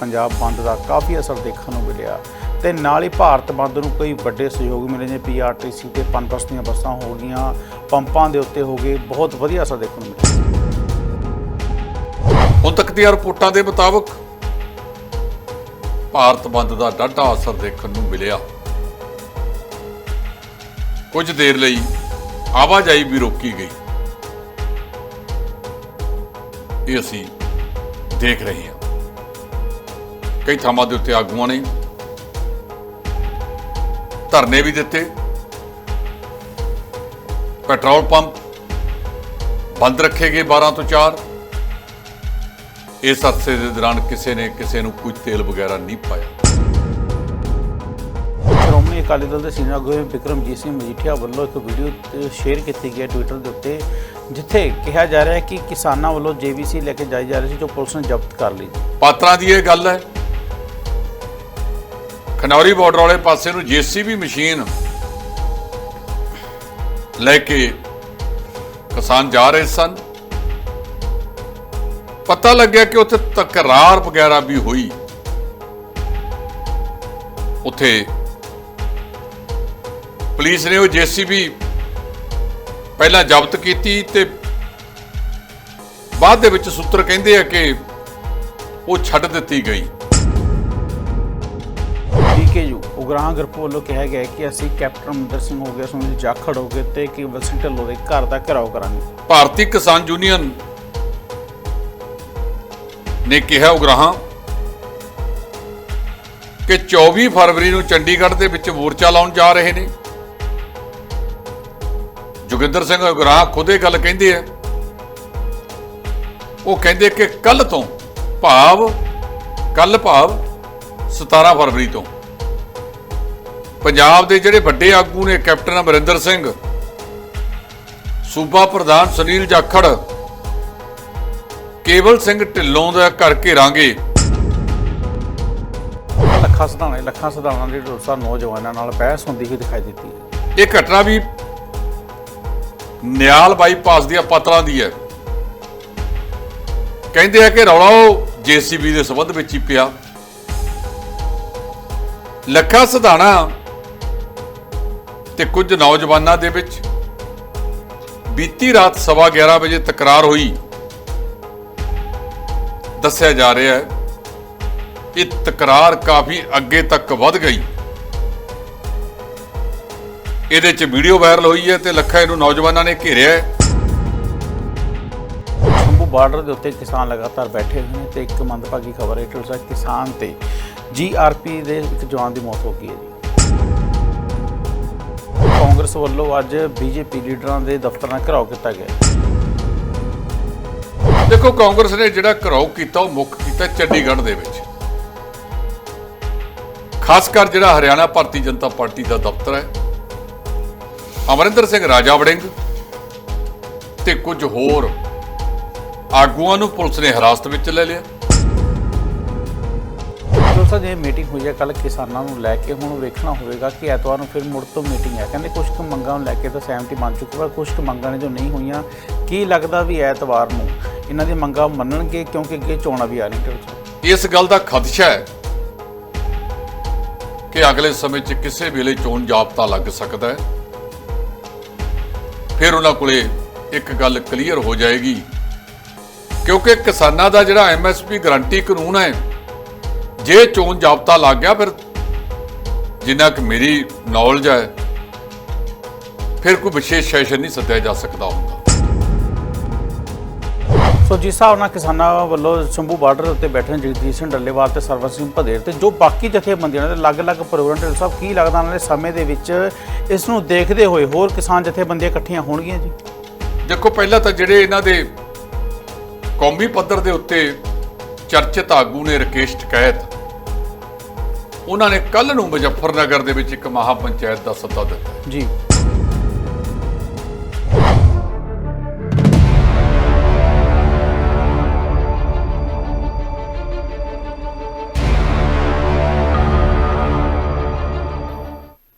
ਪੰਜਾਬ ਬੰਦ ਦਾ ਕਾਫੀ ਅਸਰ ਦੇਖਣ ਨੂੰ ਮਿਲਿਆ ਤੇ ਨਾਲ ਹੀ ਭਾਰਤ ਬੰਦ ਨੂੰ ਕਈ ਵੱਡੇ ਸਹਿਯੋਗ ਮਿਲੇ ਨੇ ਪੀਆਰਟੀਸੀ ਤੇ ਪਨਬਸ ਦੀਆਂ ਬੱਸਾਂ ਹੋ ਗਈਆਂ, ਪੰਪਾਂ ਦੇ ਉੱਤੇ ਹੋ ਗਏ, ਬਹੁਤ ਵਧੀਆ ਅਸਰ ਦੇਖਣ ਨੂੰ ਮਿਲਿਆ। ਹੁਣ ਤੱਕ ਦੀਆਂ ਰਿਪੋਰਟਾਂ ਦੇ ਮੁਤਾਬਕ ਭਾਰਤ ਬੰਦ ਦਾ ਡਾਢਾ ਅਸਰ ਦੇਖਣ ਨੂੰ ਮਿਲਿਆ। ਕੁਝ ਦੇਰ ਲਈ ਆਵਾਜਾਈ ਵੀ ਰੋਕੀ ਗਈ। ਇਹ ਅਸੀਂ ਦੇਖ ਰਹੇ ਹਾਂ। ਕਈ ਥਾਵਾਂ ਦੇ ਉੱਤੇ ਆਗੂਆਂ ਨੇ ਧਰਨੇ ਵੀ ਦਿੱਤੇ। ਪੈਟਰੋਲ ਪੰਪ ਬੰਦ ਰੱਖੇ ਗਏ 12 ਤੋਂ 4 ਇਸ ਅਰਸੇ ਦੇ ਦੌਰਾਨ ਕਿਸੇ ਨੇ ਕਿਸੇ ਨੂੰ ਕੁਝ ਤੇਲ ਵਗੈਰਾ ਨਹੀਂ ਪਾਇਆ। ਸ਼੍ਰੋਮਣੀ ਅਕਾਲੀ ਦਲ ਦੇ ਸੀਨੀਅਰ ਆਗੂ ਵਿਕਰਮਜੀਤ ਸਿੰਘ ਮਜੀਠੀਆ ਵੱਲੋਂ ਇੱਕ ਵੀਡੀਓ ਸ਼ੇਅਰ ਕੀਤੀ ਗਈ ਹੈ ਟਵਿੱਟਰ ਦੇ ਉੱਤੇ ਜਿੱਥੇ ਕਿਹਾ ਜਾ ਰਿਹਾ ਹੈ ਕਿ ਕਿਸਾਨਾਂ ਵੱਲੋਂ ਜੀਵੀਸੀ ਲੈ ਕੇ ਜਾਈ ਜਾ ਰਹੀ ਸੀ ਜੋ ਪੁਲਿਸ ਨੇ ਜ਼ਬਤ ਕਰ ਲਈ ਪਾਤਰਾਂ ਦੀ ਇਹ ਗੱਲ ਹੈ ਖਨੌਰੀ ਬਾਰਡਰ ਵਾਲੇ ਪਾਸੇ ਨੂੰ ਜੀਸੀਬੀ ਮਸ਼ੀਨ ਲੈ ਕੇ ਕਿਸਾਨ ਜਾ ਰਹੇ ਸਨ। ਪਤਾ ਲੱਗਿਆ ਕਿ ਉੱਥੇ ਤਕਰਾਰ ਵਗੈਰਾ ਵੀ ਹੋਈ। ਉੱਥੇ ਪੁਲਿਸ ਨੇ ਉਹ ਜੀਸੀਬੀ ਪਹਿਲਾਂ ਜ਼ਬਤ ਕੀਤੀ ਤੇ ਬਾਅਦ ਦੇ ਵਿੱਚ ਸੂਤਰ ਕਹਿੰਦੇ ਆ ਕਿ ਉਹ ਛੱਡ ਦਿੱਤੀ ਗਈ। ਡੀਕੇਯੂ ਉਗਰਾਹਾਂ ਗਰੁੱਪ ਵੱਲੋਂ ਕਿਹਾ ਗਿਆ ਕਿ ਅਸੀਂ ਕੈਪਟਨ ਅਮਰਿੰਦਰ ਸਿੰਘ ਹੋ ਗਿਆ ਸੁਨੀਲ ਜਾਖੜ ਹੋ ਗਏ ਤੇ ਕੇਵਲ ਸਿੰਘ ਢਿੱਲੋਂ ਦੇ ਘਰ ਦਾ ਘਿਰਾਓ ਕਰਾਂਗੇ। ਭਾਰਤੀ ਕਿਸਾਨ ਯੂਨੀਅਨ ਨੇ ਕਿਹਾ ਉਗਰਾਹਾਂ ਕਿ 24 ਫਰਵਰੀ ਨੂੰ ਚੰਡੀਗੜ੍ਹ ਦੇ ਵਿੱਚ ਮੋਰਚਾ ਲਾਉਣ ਜਾ ਰਹੇ ਨੇ। ਜੋਗਿੰਦਰ ਸਿੰਘ ਉਗਰਾਹ ਖੁਦ ਇਹ ਗੱਲ ਕਹਿੰਦੇ ਆ। ਉਹ ਕਹਿੰਦੇ ਕਿ ਕੱਲ ਤੋਂ ਭਾਵ ਕੱਲ ਭਾਵ 17 ਫਰਵਰੀ ਤੋਂ ਪੰਜਾਬ ਦੇ ਜਿਹੜੇ ਵੱਡੇ ਆਗੂ ਨੇ ਕੈਪਟਨ ਅਮਰਿੰਦਰ ਸਿੰਘ ਸੂਬਾ ਪ੍ਰਧਾਨ ਸੁਨੀਲ ਜਾਖੜ ਕੇਵਲ ਸਿੰਘ ਢਿੱਲੋਂ ਦਾ ਘਰ ਘੇਰਾਂਗੇ ਲੱਖਾਂ ਸਧਾਣੇ ਲੱਖਾਂ ਸਧਾਣਾ ਦੇ ਢੋਸਾ ਨੌਜਵਾਨਾਂ ਨਾਲ ਬਹਿਸ ਹੁੰਦੀ ਹੋਈ ਦਿਖਾਈ ਦਿੱਤੀ ਇਹ ਘਟਨਾ ਵੀ ਨਿਆਲ ਬਾਈਪਾਸ ਦੀਆਂ ਪਤਰਾਂ ਦੀ ਹੈ। ਕਹਿੰਦੇ ਆ ਕਿ ਰੌਲਾ ਉਹ ਜੀਸੀਬੀ ਦੇ ਸਬੰਧ ਵਿੱਚ ਹੀ ਪਿਆ। ਲੱਖਾ ਸਧਾਣਾ ਤੇ ਕੁਝ ਨੌਜਵਾਨਾਂ ਦੇ ਵਿੱਚ ਬੀਤੀ ਰਾਤ ਸਵਾ 11 ਵਜੇ ਤਕਰਾਰ ਹੋਈ। ਦੱਸਿਆ ਜਾ ਰਿਹਾ ਹੈ ਇਹ ਤਕਰਾਰ ਕਾਫੀ ਅੱਗੇ ਤੱਕ ਵੱਧ ਗਈ। ਇਹਦੇ 'ਚ ਵੀਡੀਓ ਵਾਇਰਲ ਹੋਈ ਹੈ ਤੇ ਲੱਖਾਂ ਇਹਨੂੰ ਨੌਜਵਾਨਾਂ ਨੇ ਘੇਰਿਆ ਹੈ। ਸ਼ੰਭੂ ਬਾਰਡਰ ਦੇ ਉੱਤੇ ਕਿਸਾਨ ਲਗਾਤਾਰ ਬੈਠੇ ਹੋਏ ਨੇ ਤੇ ਇੱਕ ਮੰਦਭਾਗੀ ਖਬਰ ਹੈ ਟੁਲਸਾ ਕਿਸਾਨ ਤੇ ਜੀਆਰਪੀ ਦੇ ਇੱਕ ਜਵਾਨ ਦੀ ਮੌਤ ਹੋ ਗਈ ਹੈ ਜੀ। ਕਾਂਗਰਸ ਵੱਲੋਂ ਅੱਜ ਬੀਜੇਪੀ ਲੀਡਰਾਂ ਦੇ ਦਫ਼ਤਰ ਨਾਲ ਘਿਰਾਓ ਕੀਤਾ ਗਿਆ। ਦੇਖੋ, ਕਾਂਗਰਸ ਨੇ ਜਿਹੜਾ ਘਰਾਓ ਕੀਤਾ, ਉਹ ਮੁੱਖ ਕੀਤਾ ਚੰਡੀਗੜ੍ਹ ਦੇ ਵਿੱਚ। ਖਾਸ ਕਰ ਜਿਹੜਾ ਹਰਿਆਣਾ ਭਾਰਤੀ ਜਨਤਾ ਪਾਰਟੀ ਦਾ ਦਫ਼ਤਰ ਹੈ। ਅਮਰਿੰਦਰ ਸਿੰਘ ਰਾਜਾ ਵੜਿੰਗ ਤੇ ਕੁਝ ਹੋਰ ਆਗੂਆਂ ਨੂੰ ਪੁਲਿਸ ਨੇ ਹਿਰਾਸਤ ਵਿੱਚ ਲੈ ਲਿਆ। ਟੁਲਸਾ ਜੇ ਮੀਟਿੰਗ ਹੋਈ ਹੈ ਕੱਲ ਕਿਸਾਨਾਂ ਨੂੰ ਲੈ ਕੇ। ਹੁਣ ਵੇਖਣਾ ਹੋਵੇਗਾ ਕਿ ਐਤਵਾਰ ਨੂੰ ਫਿਰ ਮੁੜ ਤੋਂ ਮੀਟਿੰਗ ਹੈ। ਕਹਿੰਦੇ ਕੁਝ ਕੁ ਮੰਗਾਂ ਨੂੰ ਲੈ ਕੇ ਤਾਂ ਸਹਿਮਤੀ ਬਣ ਚੁੱਕੀ ਪਰ ਕੁਝ ਕੁ ਮੰਗਾਂ ਨੇ ਜੋ ਨਹੀਂ ਹੋਈਆਂ। ਕੀ ਲੱਗਦਾ ਵੀ ਐਤਵਾਰ ਨੂੰ ਇਹਨਾਂ ਦੀ ਮੰਗਾਂ ਮੰਨਣਗੇ, ਕਿਉਂਕਿ ਅੱਗੇ ਚੋਣਾਂ ਵੀ ਆ ਰਹੀਆਂ ਟੁਲਸਾ ਇਸ ਗੱਲ ਦਾ ਖਦਸ਼ਾ ਹੈ ਕਿ ਅਗਲੇ ਸਮੇਂ 'ਚ ਕਿਸੇ ਵੇਲੇ ਚੋਣ ਜਾਬਤਾ ਲੱਗ ਸਕਦਾ ਹੈ। ਫਿਰ ਉਹਨਾਂ ਕੋਲੇ ਇੱਕ ਗੱਲ ਕਲੀਅਰ ਹੋ ਜਾਏਗੀ, ਕਿਉਂਕਿ ਕਿਸਾਨਾਂ ਦਾ ਜਿਹੜਾ ਐਮਐਸਪੀ ਗਰੰਟੀ ਕਾਨੂੰਨ ਹੈ ਜੇ ਚੋਣ ਜਾਬਤਾ ਲੱਗ ਗਿਆ ਫਿਰ ਜਿੰਨਾ ਕਿ ਮੇਰੀ ਨੌਲੇਜ ਹੈ ਫਿਰ ਕੋਈ ਵਿਸ਼ੇਸ਼ ਸੈਸ਼ਨ ਨਹੀਂ ਸੱਦਿਆ ਜਾ ਸਕਦਾ ਹੁੰਦਾ। ਸੋ ਜਿਸ ਹਿਸਾਬ ਨਾਲ ਕਿਸਾਨਾਂ ਵੱਲੋਂ ਸ਼ੰਭੂ ਬਾਰਡਰ ਉੱਤੇ ਬੈਠੇ ਨੇ ਜਗਦੀਸ਼ ਸਿੰਘ ਡੱਲੇਵਾਲ ਤੇ ਸਰਵਨ ਸਿੰਘ ਭਦੇਰ ਤੇ ਜੋ ਬਾਕੀ ਜਥੇਬੰਦੀਆਂ ਤੇ ਅਲੱਗ-ਅਲੱਗ ਪ੍ਰੋਗਰਾਮ ਢਿੱਲੋਂ ਸਾਹਿਬ ਕੀ ਲੱਗਦਾ ਆਉਣ ਵਾਲੇ ਸਮੇਂ ਦੇ ਵਿੱਚ ਇਸ ਨੂੰ ਦੇਖਦੇ ਹੋਏ ਹੋਰ ਕਿਸਾਨ ਜਥੇਬੰਦੀਆਂ ਇਕੱਠੀਆਂ ਹੋਣਗੀਆਂ ਜੀ? ਦੇਖੋ ਪਹਿਲਾਂ ਤਾਂ ਜਿਹੜੇ ਇਹਨਾਂ ਦੇ ਕੌਮੀ ਪੱਧਰ ਦੇ ਉੱਤੇ ਚਰਚਿਤ ਆਗੂ ਨੇ ਰਕੇਸ਼ ਟਕੈਤ ਉਹਨਾਂ ਨੇ ਕੱਲ ਨੂੰ ਮੁਜ਼ੱਫਰਨਗਰ ਦੇ ਵਿੱਚ ਇੱਕ ਮਹਾ ਪੰਚਾਇਤ ਦਾ ਸੱਦਾ ਦਿੱਤਾ ਜੀ।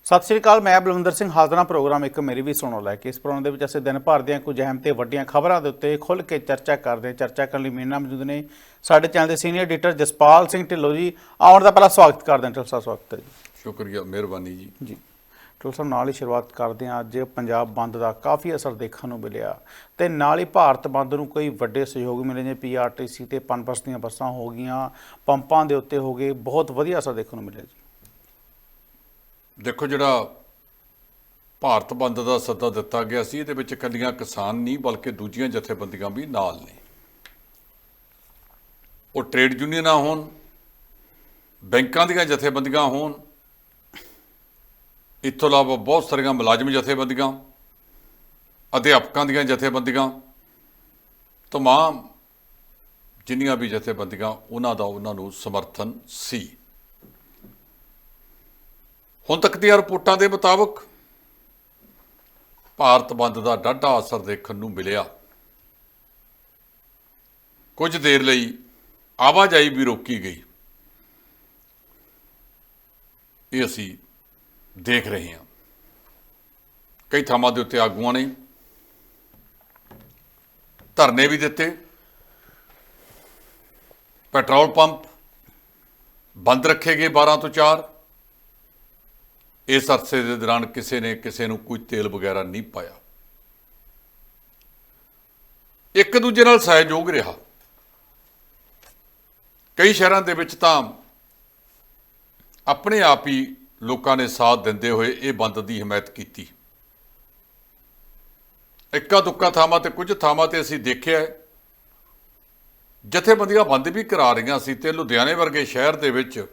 ਸਤਿ ਸ਼੍ਰੀ ਅਕਾਲ ਮੈਂ ਬਲਵਿੰਦਰ ਸਿੰਘ ਹਾਜ਼ਰਾਂ ਪ੍ਰੋਗਰਾਮ ਇੱਕ ਮੇਰੀ ਵੀ ਸੁਣੋ ਲੈ ਕੇ। ਇਸ ਪ੍ਰੋਗਰਾਮ ਦੇ ਵਿੱਚ ਅਸੀਂ ਦਿਨ ਭਰ ਦੀਆਂ ਕੁਝ ਅਹਿਮ ਤੇ ਵੱਡੀਆਂ ਖਬਰਾਂ ਦੇ ਉੱਤੇ ਖੁੱਲ੍ਹ ਕੇ ਚਰਚਾ ਕਰਦੇ ਹਾਂ। ਚਰਚਾ ਕਰਨ ਲਈ ਮੇਰੇ ਨਾਲ ਮੌਜੂਦ ਨੇ ਸਾਡੇ ਚੈਨਲ ਦੇ ਸੀਨੀਅਰ ਐਡੀਟਰ ਜਸਪਾਲ ਸਿੰਘ ਢਿੱਲੋਂ ਜੀ। ਆਉਣ ਦਾ ਪਹਿਲਾਂ ਸਵਾਗਤ ਕਰਦੇ ਹਾਂ ਢਿੱਲੋਂ ਸਾਹਿਬ ਸਵਾਗਤ ਹੈ ਜੀ। ਸ਼ੁਕਰੀਆ ਮਿਹਰਬਾਨੀ ਜੀ। ਜੀ। ਢਿੱਲੋਂ ਸਾਹਿਬ ਨਾਲ ਹੀ ਸ਼ੁਰੂਆਤ ਕਰਦੇ ਹਾਂ। ਅੱਜ ਪੰਜਾਬ ਬੰਦ ਦਾ ਕਾਫੀ ਅਸਰ ਦੇਖਣ ਨੂੰ ਮਿਲਿਆ ਤੇ ਨਾਲ ਹੀ ਭਾਰਤ ਬੰਦ ਨੂੰ ਕਈ ਵੱਡੇ ਸਹਿਯੋਗ ਮਿਲੇ ਨੇ। ਪੀਆਰਟੀਸੀ ਤੇ ਪਨਬਸ ਦੀਆਂ ਬੱਸਾਂ ਹੋ ਗਈਆਂ ਪੰਪਾਂ ਦੇ ਉੱਤੇ ਹੋ ਗਏ ਬਹੁਤ ਵਧੀਆ ਅਸਰ ਦੇਖਣ ਨੂੰ ਮਿਲਿਆ ਜੀ। ਦੇਖੋ ਜਿਹੜਾ ਭਾਰਤ ਬੰਦ ਦਾ ਸੱਦਾ ਦਿੱਤਾ ਗਿਆ ਸੀ, ਇਹਦੇ ਵਿੱਚ ਇਕੱਲੀਆਂ ਕਿਸਾਨ ਨਹੀਂ, ਬਲਕਿ ਦੂਜੀਆਂ ਜਥੇਬੰਦੀਆਂ ਵੀ ਨਾਲ ਨੇ। ਉਹ ਟ੍ਰੇਡ ਯੂਨੀਅਨਾਂ ਹੋਣ, ਬੈਂਕਾਂ ਦੀਆਂ ਜਥੇਬੰਦੀਆਂ ਹੋਣ ਇਸ ਤੋਂ ਇਲਾਵਾ ਬਹੁਤ ਸਾਰੀਆਂ ਮੁਲਾਜ਼ਮ ਜਥੇਬੰਦੀਆਂ, ਅਧਿਆਪਕਾਂ ਦੀਆਂ ਜਥੇਬੰਦੀਆਂ, ਤਮਾਮ ਜਿੰਨੀਆਂ ਵੀ ਜਥੇਬੰਦੀਆਂ, ਉਹਨਾਂ ਦਾ ਉਹਨਾਂ ਨੂੰ ਸਮਰਥਨ ਸੀ। ਹੁਣ ਤੱਕ ਦੀਆਂ ਰਿਪੋਰਟਾਂ ਦੇ ਮੁਤਾਬਕ ਭਾਰਤ ਬੰਦ ਦਾ ਡਾਢਾ ਅਸਰ ਦੇਖਣ ਨੂੰ ਮਿਲਿਆ। ਕੁਝ ਦੇਰ ਲਈ ਆਵਾਜਾਈ ਵੀ ਰੋਕੀ ਗਈ। ਇਹ ਅਸੀਂ ਦੇਖ ਰਹੇ ਹਾਂ। ਕਈ ਥਾਵਾਂ ਦੇ ਉੱਤੇ ਆਗੂਆਂ ਨੇ ਧਰਨੇ ਵੀ ਦਿੱਤੇ। ਪੈਟਰੋਲ ਪੰਪ ਬੰਦ ਰੱਖੇ ਗਏ 12 ਤੋਂ 4 ਇਸ ਅਰਸੇ ਦੇ ਦੌਰਾਨ ਕਿਸੇ ਨੇ ਕਿਸੇ ਨੂੰ ਕੋਈ ਤੇਲ ਵਗੈਰਾ ਨਹੀਂ ਪਾਇਆ। ਇੱਕ ਦੂਜੇ ਨਾਲ ਸਹਿਯੋਗ ਰਿਹਾ। ਕਈ ਸ਼ਹਿਰਾਂ ਦੇ ਵਿੱਚ ਤਾਂ ਆਪਣੇ ਆਪ ਹੀ ਲੋਕਾਂ ਨੇ ਸਾਥ ਦਿੰਦੇ ਹੋਏ ਇਹ ਬੰਦ ਦੀ ਹਮਾਇਤ ਕੀਤੀ। ਇੱਕਾ ਦੁੱਕਾ ਥਾਵਾਂ ਤੇ ਕੁਝ ਥਾਵਾਂ ਤੇ ਅਸੀਂ ਦੇਖਿਆ ਜਥੇਬੰਦੀਆਂ ਬੰਦ ਵੀ ਕਰਾ ਰਹੀਆਂ ਸੀ ਤੇ ਲੁਧਿਆਣੇ ਵਰਗੇ ਸ਼ਹਿਰ ਦੇ ਵਿੱਚ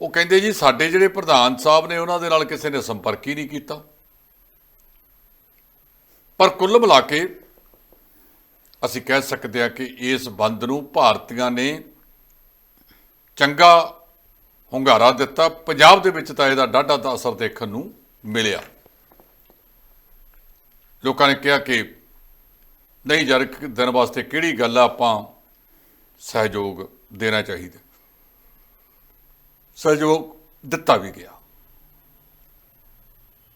ਉਹ ਕਹਿੰਦੇ ਜੀ, ਸਾਡੇ ਜਿਹੜੇ ਪ੍ਰਧਾਨ ਸਾਹਿਬ ਨੇ, ਉਹਨਾਂ ਦੇ ਨਾਲ ਕਿਸੇ ਨੇ ਸੰਪਰਕ ਹੀ ਨਹੀਂ ਕੀਤਾ। ਪਰ ਕੁੱਲ ਮਿਲਾ ਕੇ ਅਸੀਂ ਕਹਿ ਸਕਦੇ ਹਾਂ ਕਿ ਇਸ ਬੰਦ ਨੂੰ ਭਾਰਤੀਆਂ ਨੇ ਚੰਗਾ ਹੁੰਗਾਰਾ ਦਿੱਤਾ। ਪੰਜਾਬ ਦੇ ਵਿੱਚ ਤਾਂ ਇਹਦਾ ਡਾਢਾ ਦਾ ਅਸਰ ਦੇਖਣ ਨੂੰ ਮਿਲਿਆ। ਲੋਕਾਂ ਨੇ ਕਿਹਾ ਕਿ ਨਹੀਂ ਯਾਰ, ਇੱਕ ਦਿਨ ਵਾਸਤੇ ਕਿਹੜੀ ਗੱਲ ਆ, ਆਪਾਂ ਸਹਿਯੋਗ ਦੇਣਾ ਚਾਹੀਦਾ। ਸਹਿਯੋਗ ਦਿੱਤਾ ਵੀ ਗਿਆ।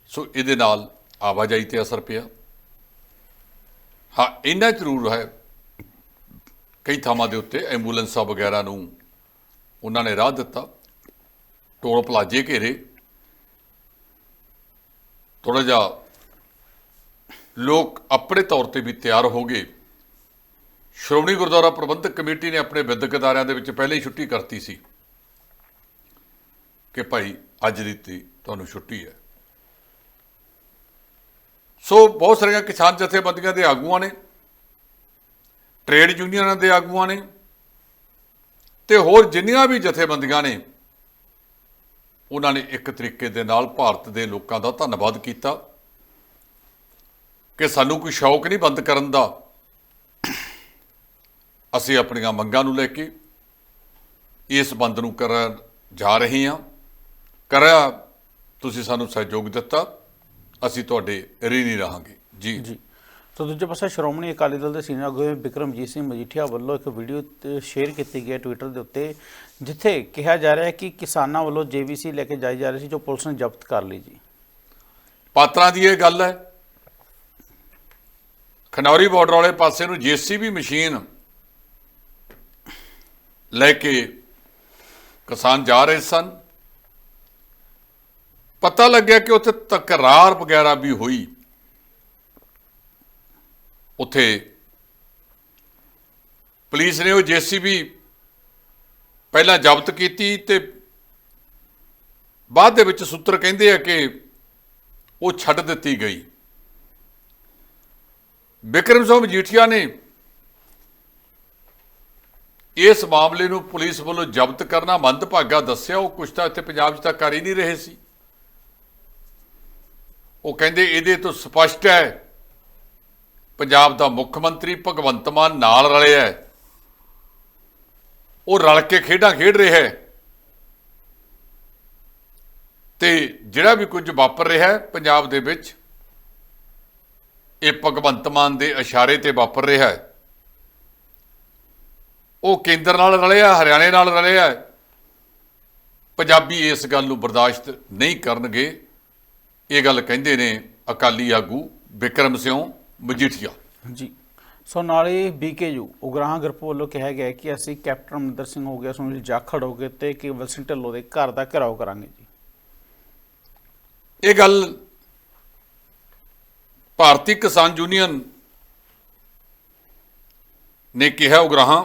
ਸੋ ਇਹਦੇ ਨਾਲ ਆਵਾਜਾਈ ਤੇ ਅਸਰ ਪਿਆ। ਹਾਂ, ਇੰਨਾ ਜ਼ਰੂਰ ਹੈ, ਕਈ ਥਾਵਾਂ ਦੇ ਉੱਤੇ ਐਂਬੂਲੈਂਸਾਂ ਵਗੈਰਾ ਨੂੰ ਉਹਨਾਂ ਨੇ ਰਾਹ ਦਿੱਤਾ। ਟੋਲ ਪਲਾਜੇ ਘੇਰੇ। ਥੋੜਾ ਜਿਹਾ ਲੋਕ ਆਪਣੇ ਤੌਰ ਤੇ ਵੀ ਤਿਆਰ ਹੋ ਗਏ। ਸ਼੍ਰੋਮਣੀ ਗੁਰਦੁਆਰਾ ਪ੍ਰਬੰਧਕ ਕਮੇਟੀ ਨੇ ਆਪਣੇ ਵਿਦਿਅਕ ਅਦਾਰਿਆਂ ਦੇ ਵਿੱਚ ਪਹਿਲੇ ਹੀ ਛੁੱਟੀ ਕਰਤੀ ਸੀ। ਕਿ ਭਾਈ ਅੱਜ ਦੀ ਤੀ ਤੁਹਾਨੂੰ ਛੁੱਟੀ ਹੈ। ਸੋ ਬਹੁਤ ਸਾਰੀਆਂ ਕਿਸਾਨ ਜਥੇਬੰਦੀਆਂ ਦੇ ਆਗੂਆਂ ਨੇ ਟ੍ਰੇਡ ਯੂਨੀਅਨਾਂ ਦੇ ਆਗੂਆਂ ਨੇ ਤੇ ਹੋਰ ਜਿੰਨੀਆਂ ਵੀ ਜਥੇਬੰਦੀਆਂ ਨੇ, ਉਹਨਾਂ ਨੇ ਇੱਕ ਤਰੀਕੇ ਦੇ ਨਾਲ ਭਾਰਤ ਦੇ ਲੋਕਾਂ ਦਾ ਧੰਨਵਾਦ ਕੀਤਾ ਕਿ ਸਾਨੂੰ ਕੋਈ ਸ਼ੌਕ ਨਹੀਂ ਬੰਦ ਕਰਨ ਦਾ। ਅਸੀਂ ਆਪਣੀਆਂ ਮੰਗਾਂ ਨੂੰ ਲੈ ਕੇ ਇਸ ਬੰਦ ਨੂੰ ਕਰਨ ਜਾ ਰਹੇ ਹਾਂ। ਕਰਿਆ ਤੁਸੀਂ ਸਾਨੂੰ ਸਹਿਯੋਗ ਦਿੱਤਾ ਅਸੀਂ ਤੁਹਾਡੇ ਰੀਣੀ ਰਹਾਂਗੇ। ਜੀ। ਜੀ। ਤਾਂ ਦੂਜੇ ਪਾਸੇ ਸ਼੍ਰੋਮਣੀ ਅਕਾਲੀ ਦਲ ਦੇ ਸੀਨੀਅਰ ਆਗੂ ਬਿਕਰਮਜੀਤ ਸਿੰਘ ਮਜੀਠੀਆ ਵੱਲੋਂ ਇੱਕ ਵੀਡੀਓ ਸ਼ੇਅਰ ਕੀਤੀ ਗਈ ਹੈ ਟਵਿੱਟਰ ਦੇ ਉੱਤੇ ਜਿੱਥੇ ਕਿਹਾ ਜਾ ਰਿਹਾ ਹੈ ਕਿ ਕਿਸਾਨਾਂ ਵੱਲੋਂ ਜੀਵੀਸੀ ਲੈ ਕੇ ਜਾਈ ਜਾ ਰਹੀ ਸੀ ਜੋ ਪੁਲਿਸ ਨੇ ਜ਼ਬਤ ਕਰ ਲਈ ਜੀ। ਪਾਤਰਾਂ ਦੀ ਇਹ ਗੱਲ ਹੈ। ਖਨੌਰੀ ਬਾਰਡਰ ਵਾਲੇ ਪਾਸੇ ਨੂੰ ਜੀਸੀਬੀ ਮਸ਼ੀਨ ਲੈ ਕੇ ਕਿਸਾਨ ਜਾ ਰਹੇ ਸਨ। ਪਤਾ ਲੱਗਿਆ ਕਿ ਉੱਥੇ ਤਕਰਾਰ ਵਗੈਰਾ ਵੀ ਹੋਈ। ਉੱਥੇ ਪੁਲਿਸ ਨੇ ਉਹ ਜੀਸੀਬੀ ਪਹਿਲਾਂ ਜ਼ਬਤ ਕੀਤੀ ਤੇ ਬਾਅਦ ਦੇ ਵਿੱਚ ਸੂਤਰ ਕਹਿੰਦੇ ਆ ਕਿ ਉਹ ਛੱਡ ਦਿੱਤੀ ਗਈ। ਬਿਕਰਮ ਸਿੰਘ ਮਜੀਠੀਆ ਨੇ ਇਸ ਮਾਮਲੇ ਨੂੰ ਪੁਲਿਸ ਵੱਲੋਂ ਜ਼ਬਤ ਕਰਨਾ ਮੰਦਭਾਗਾ ਦੱਸਿਆ। ਉਹ ਕੁਛ ਤਾਂ ਇੱਥੇ ਪੰਜਾਬ 'ਚ ਤਾਂ ਕਰ ਹੀ ਨਹੀਂ ਰਹੇ ਸੀ। ਉਹ ਕਹਿੰਦੇ ਇਹਦੇ ਤੋਂ ਸਪਸ਼ਟ ਹੈ, ਪੰਜਾਬ ਦਾ ਮੁੱਖ ਮੰਤਰੀ ਭਗਵੰਤ ਮਾਨ ਨਾਲ ਰਲਿਆ ਹੈ। ਉਹ ਰਲ ਕੇ ਖੇਡਾਂ ਖੇਡ ਰਿਹਾ ਹੈ। ਤੇ ਜਿਹੜਾ ਵੀ ਕੁਝ ਵਾਪਰ ਰਿਹਾ ਹੈ ਪੰਜਾਬ ਦੇ ਵਿੱਚ, ਇਹ ਭਗਵੰਤ ਮਾਨ ਦੇ ਇਸ਼ਾਰੇ ਤੇ ਵਾਪਰ ਰਿਹਾ ਹੈ। ਉਹ ਕੇਂਦਰ ਨਾਲ ਰਲਿਆ ਹਰਿਆਣੇ ਨਾਲ ਰਲਿਆ ਪੰਜਾਬੀ ਇਸ ਗੱਲ ਨੂੰ ਬਰਦਾਸ਼ਤ ਨਹੀਂ ਕਰਨਗੇ। ਇਹ ਗੱਲ ਕਹਿੰਦੇ ਨੇ ਅਕਾਲੀ ਆਗੂ ਵਿਕਰਮ ਸਿੰਘ ਮਜੀਠੀਆ। ਜੀ। ਸੋ ਨਾਲੇ ਬੀਕੇਯੂ ਉਗਰਾਹਾਂ ਗਰੁੱਪ ਵੱਲੋਂ ਕਿਹਾ ਗਿਆ ਕਿ ਅਸੀਂ ਕੈਪਟਨ ਅਮਰਿੰਦਰ ਸਿੰਘ ਹੋ ਗਿਆ ਸੁਨੀਲ ਜਾਖੜ ਹੋ ਗਏ ਤੇ ਕੇਵਲ ਸਿੰਘ ਢਿੱਲੋਂ ਦੇ ਘਰ ਦਾ ਘਿਰਾਓ ਕਰਾਂਗੇ ਜੀ। ਇਹ ਗੱਲ ਭਾਰਤੀ ਕਿਸਾਨ ਯੂਨੀਅਨ ਨੇ ਕਿਹਾ ਉਗਰਾਹਾਂ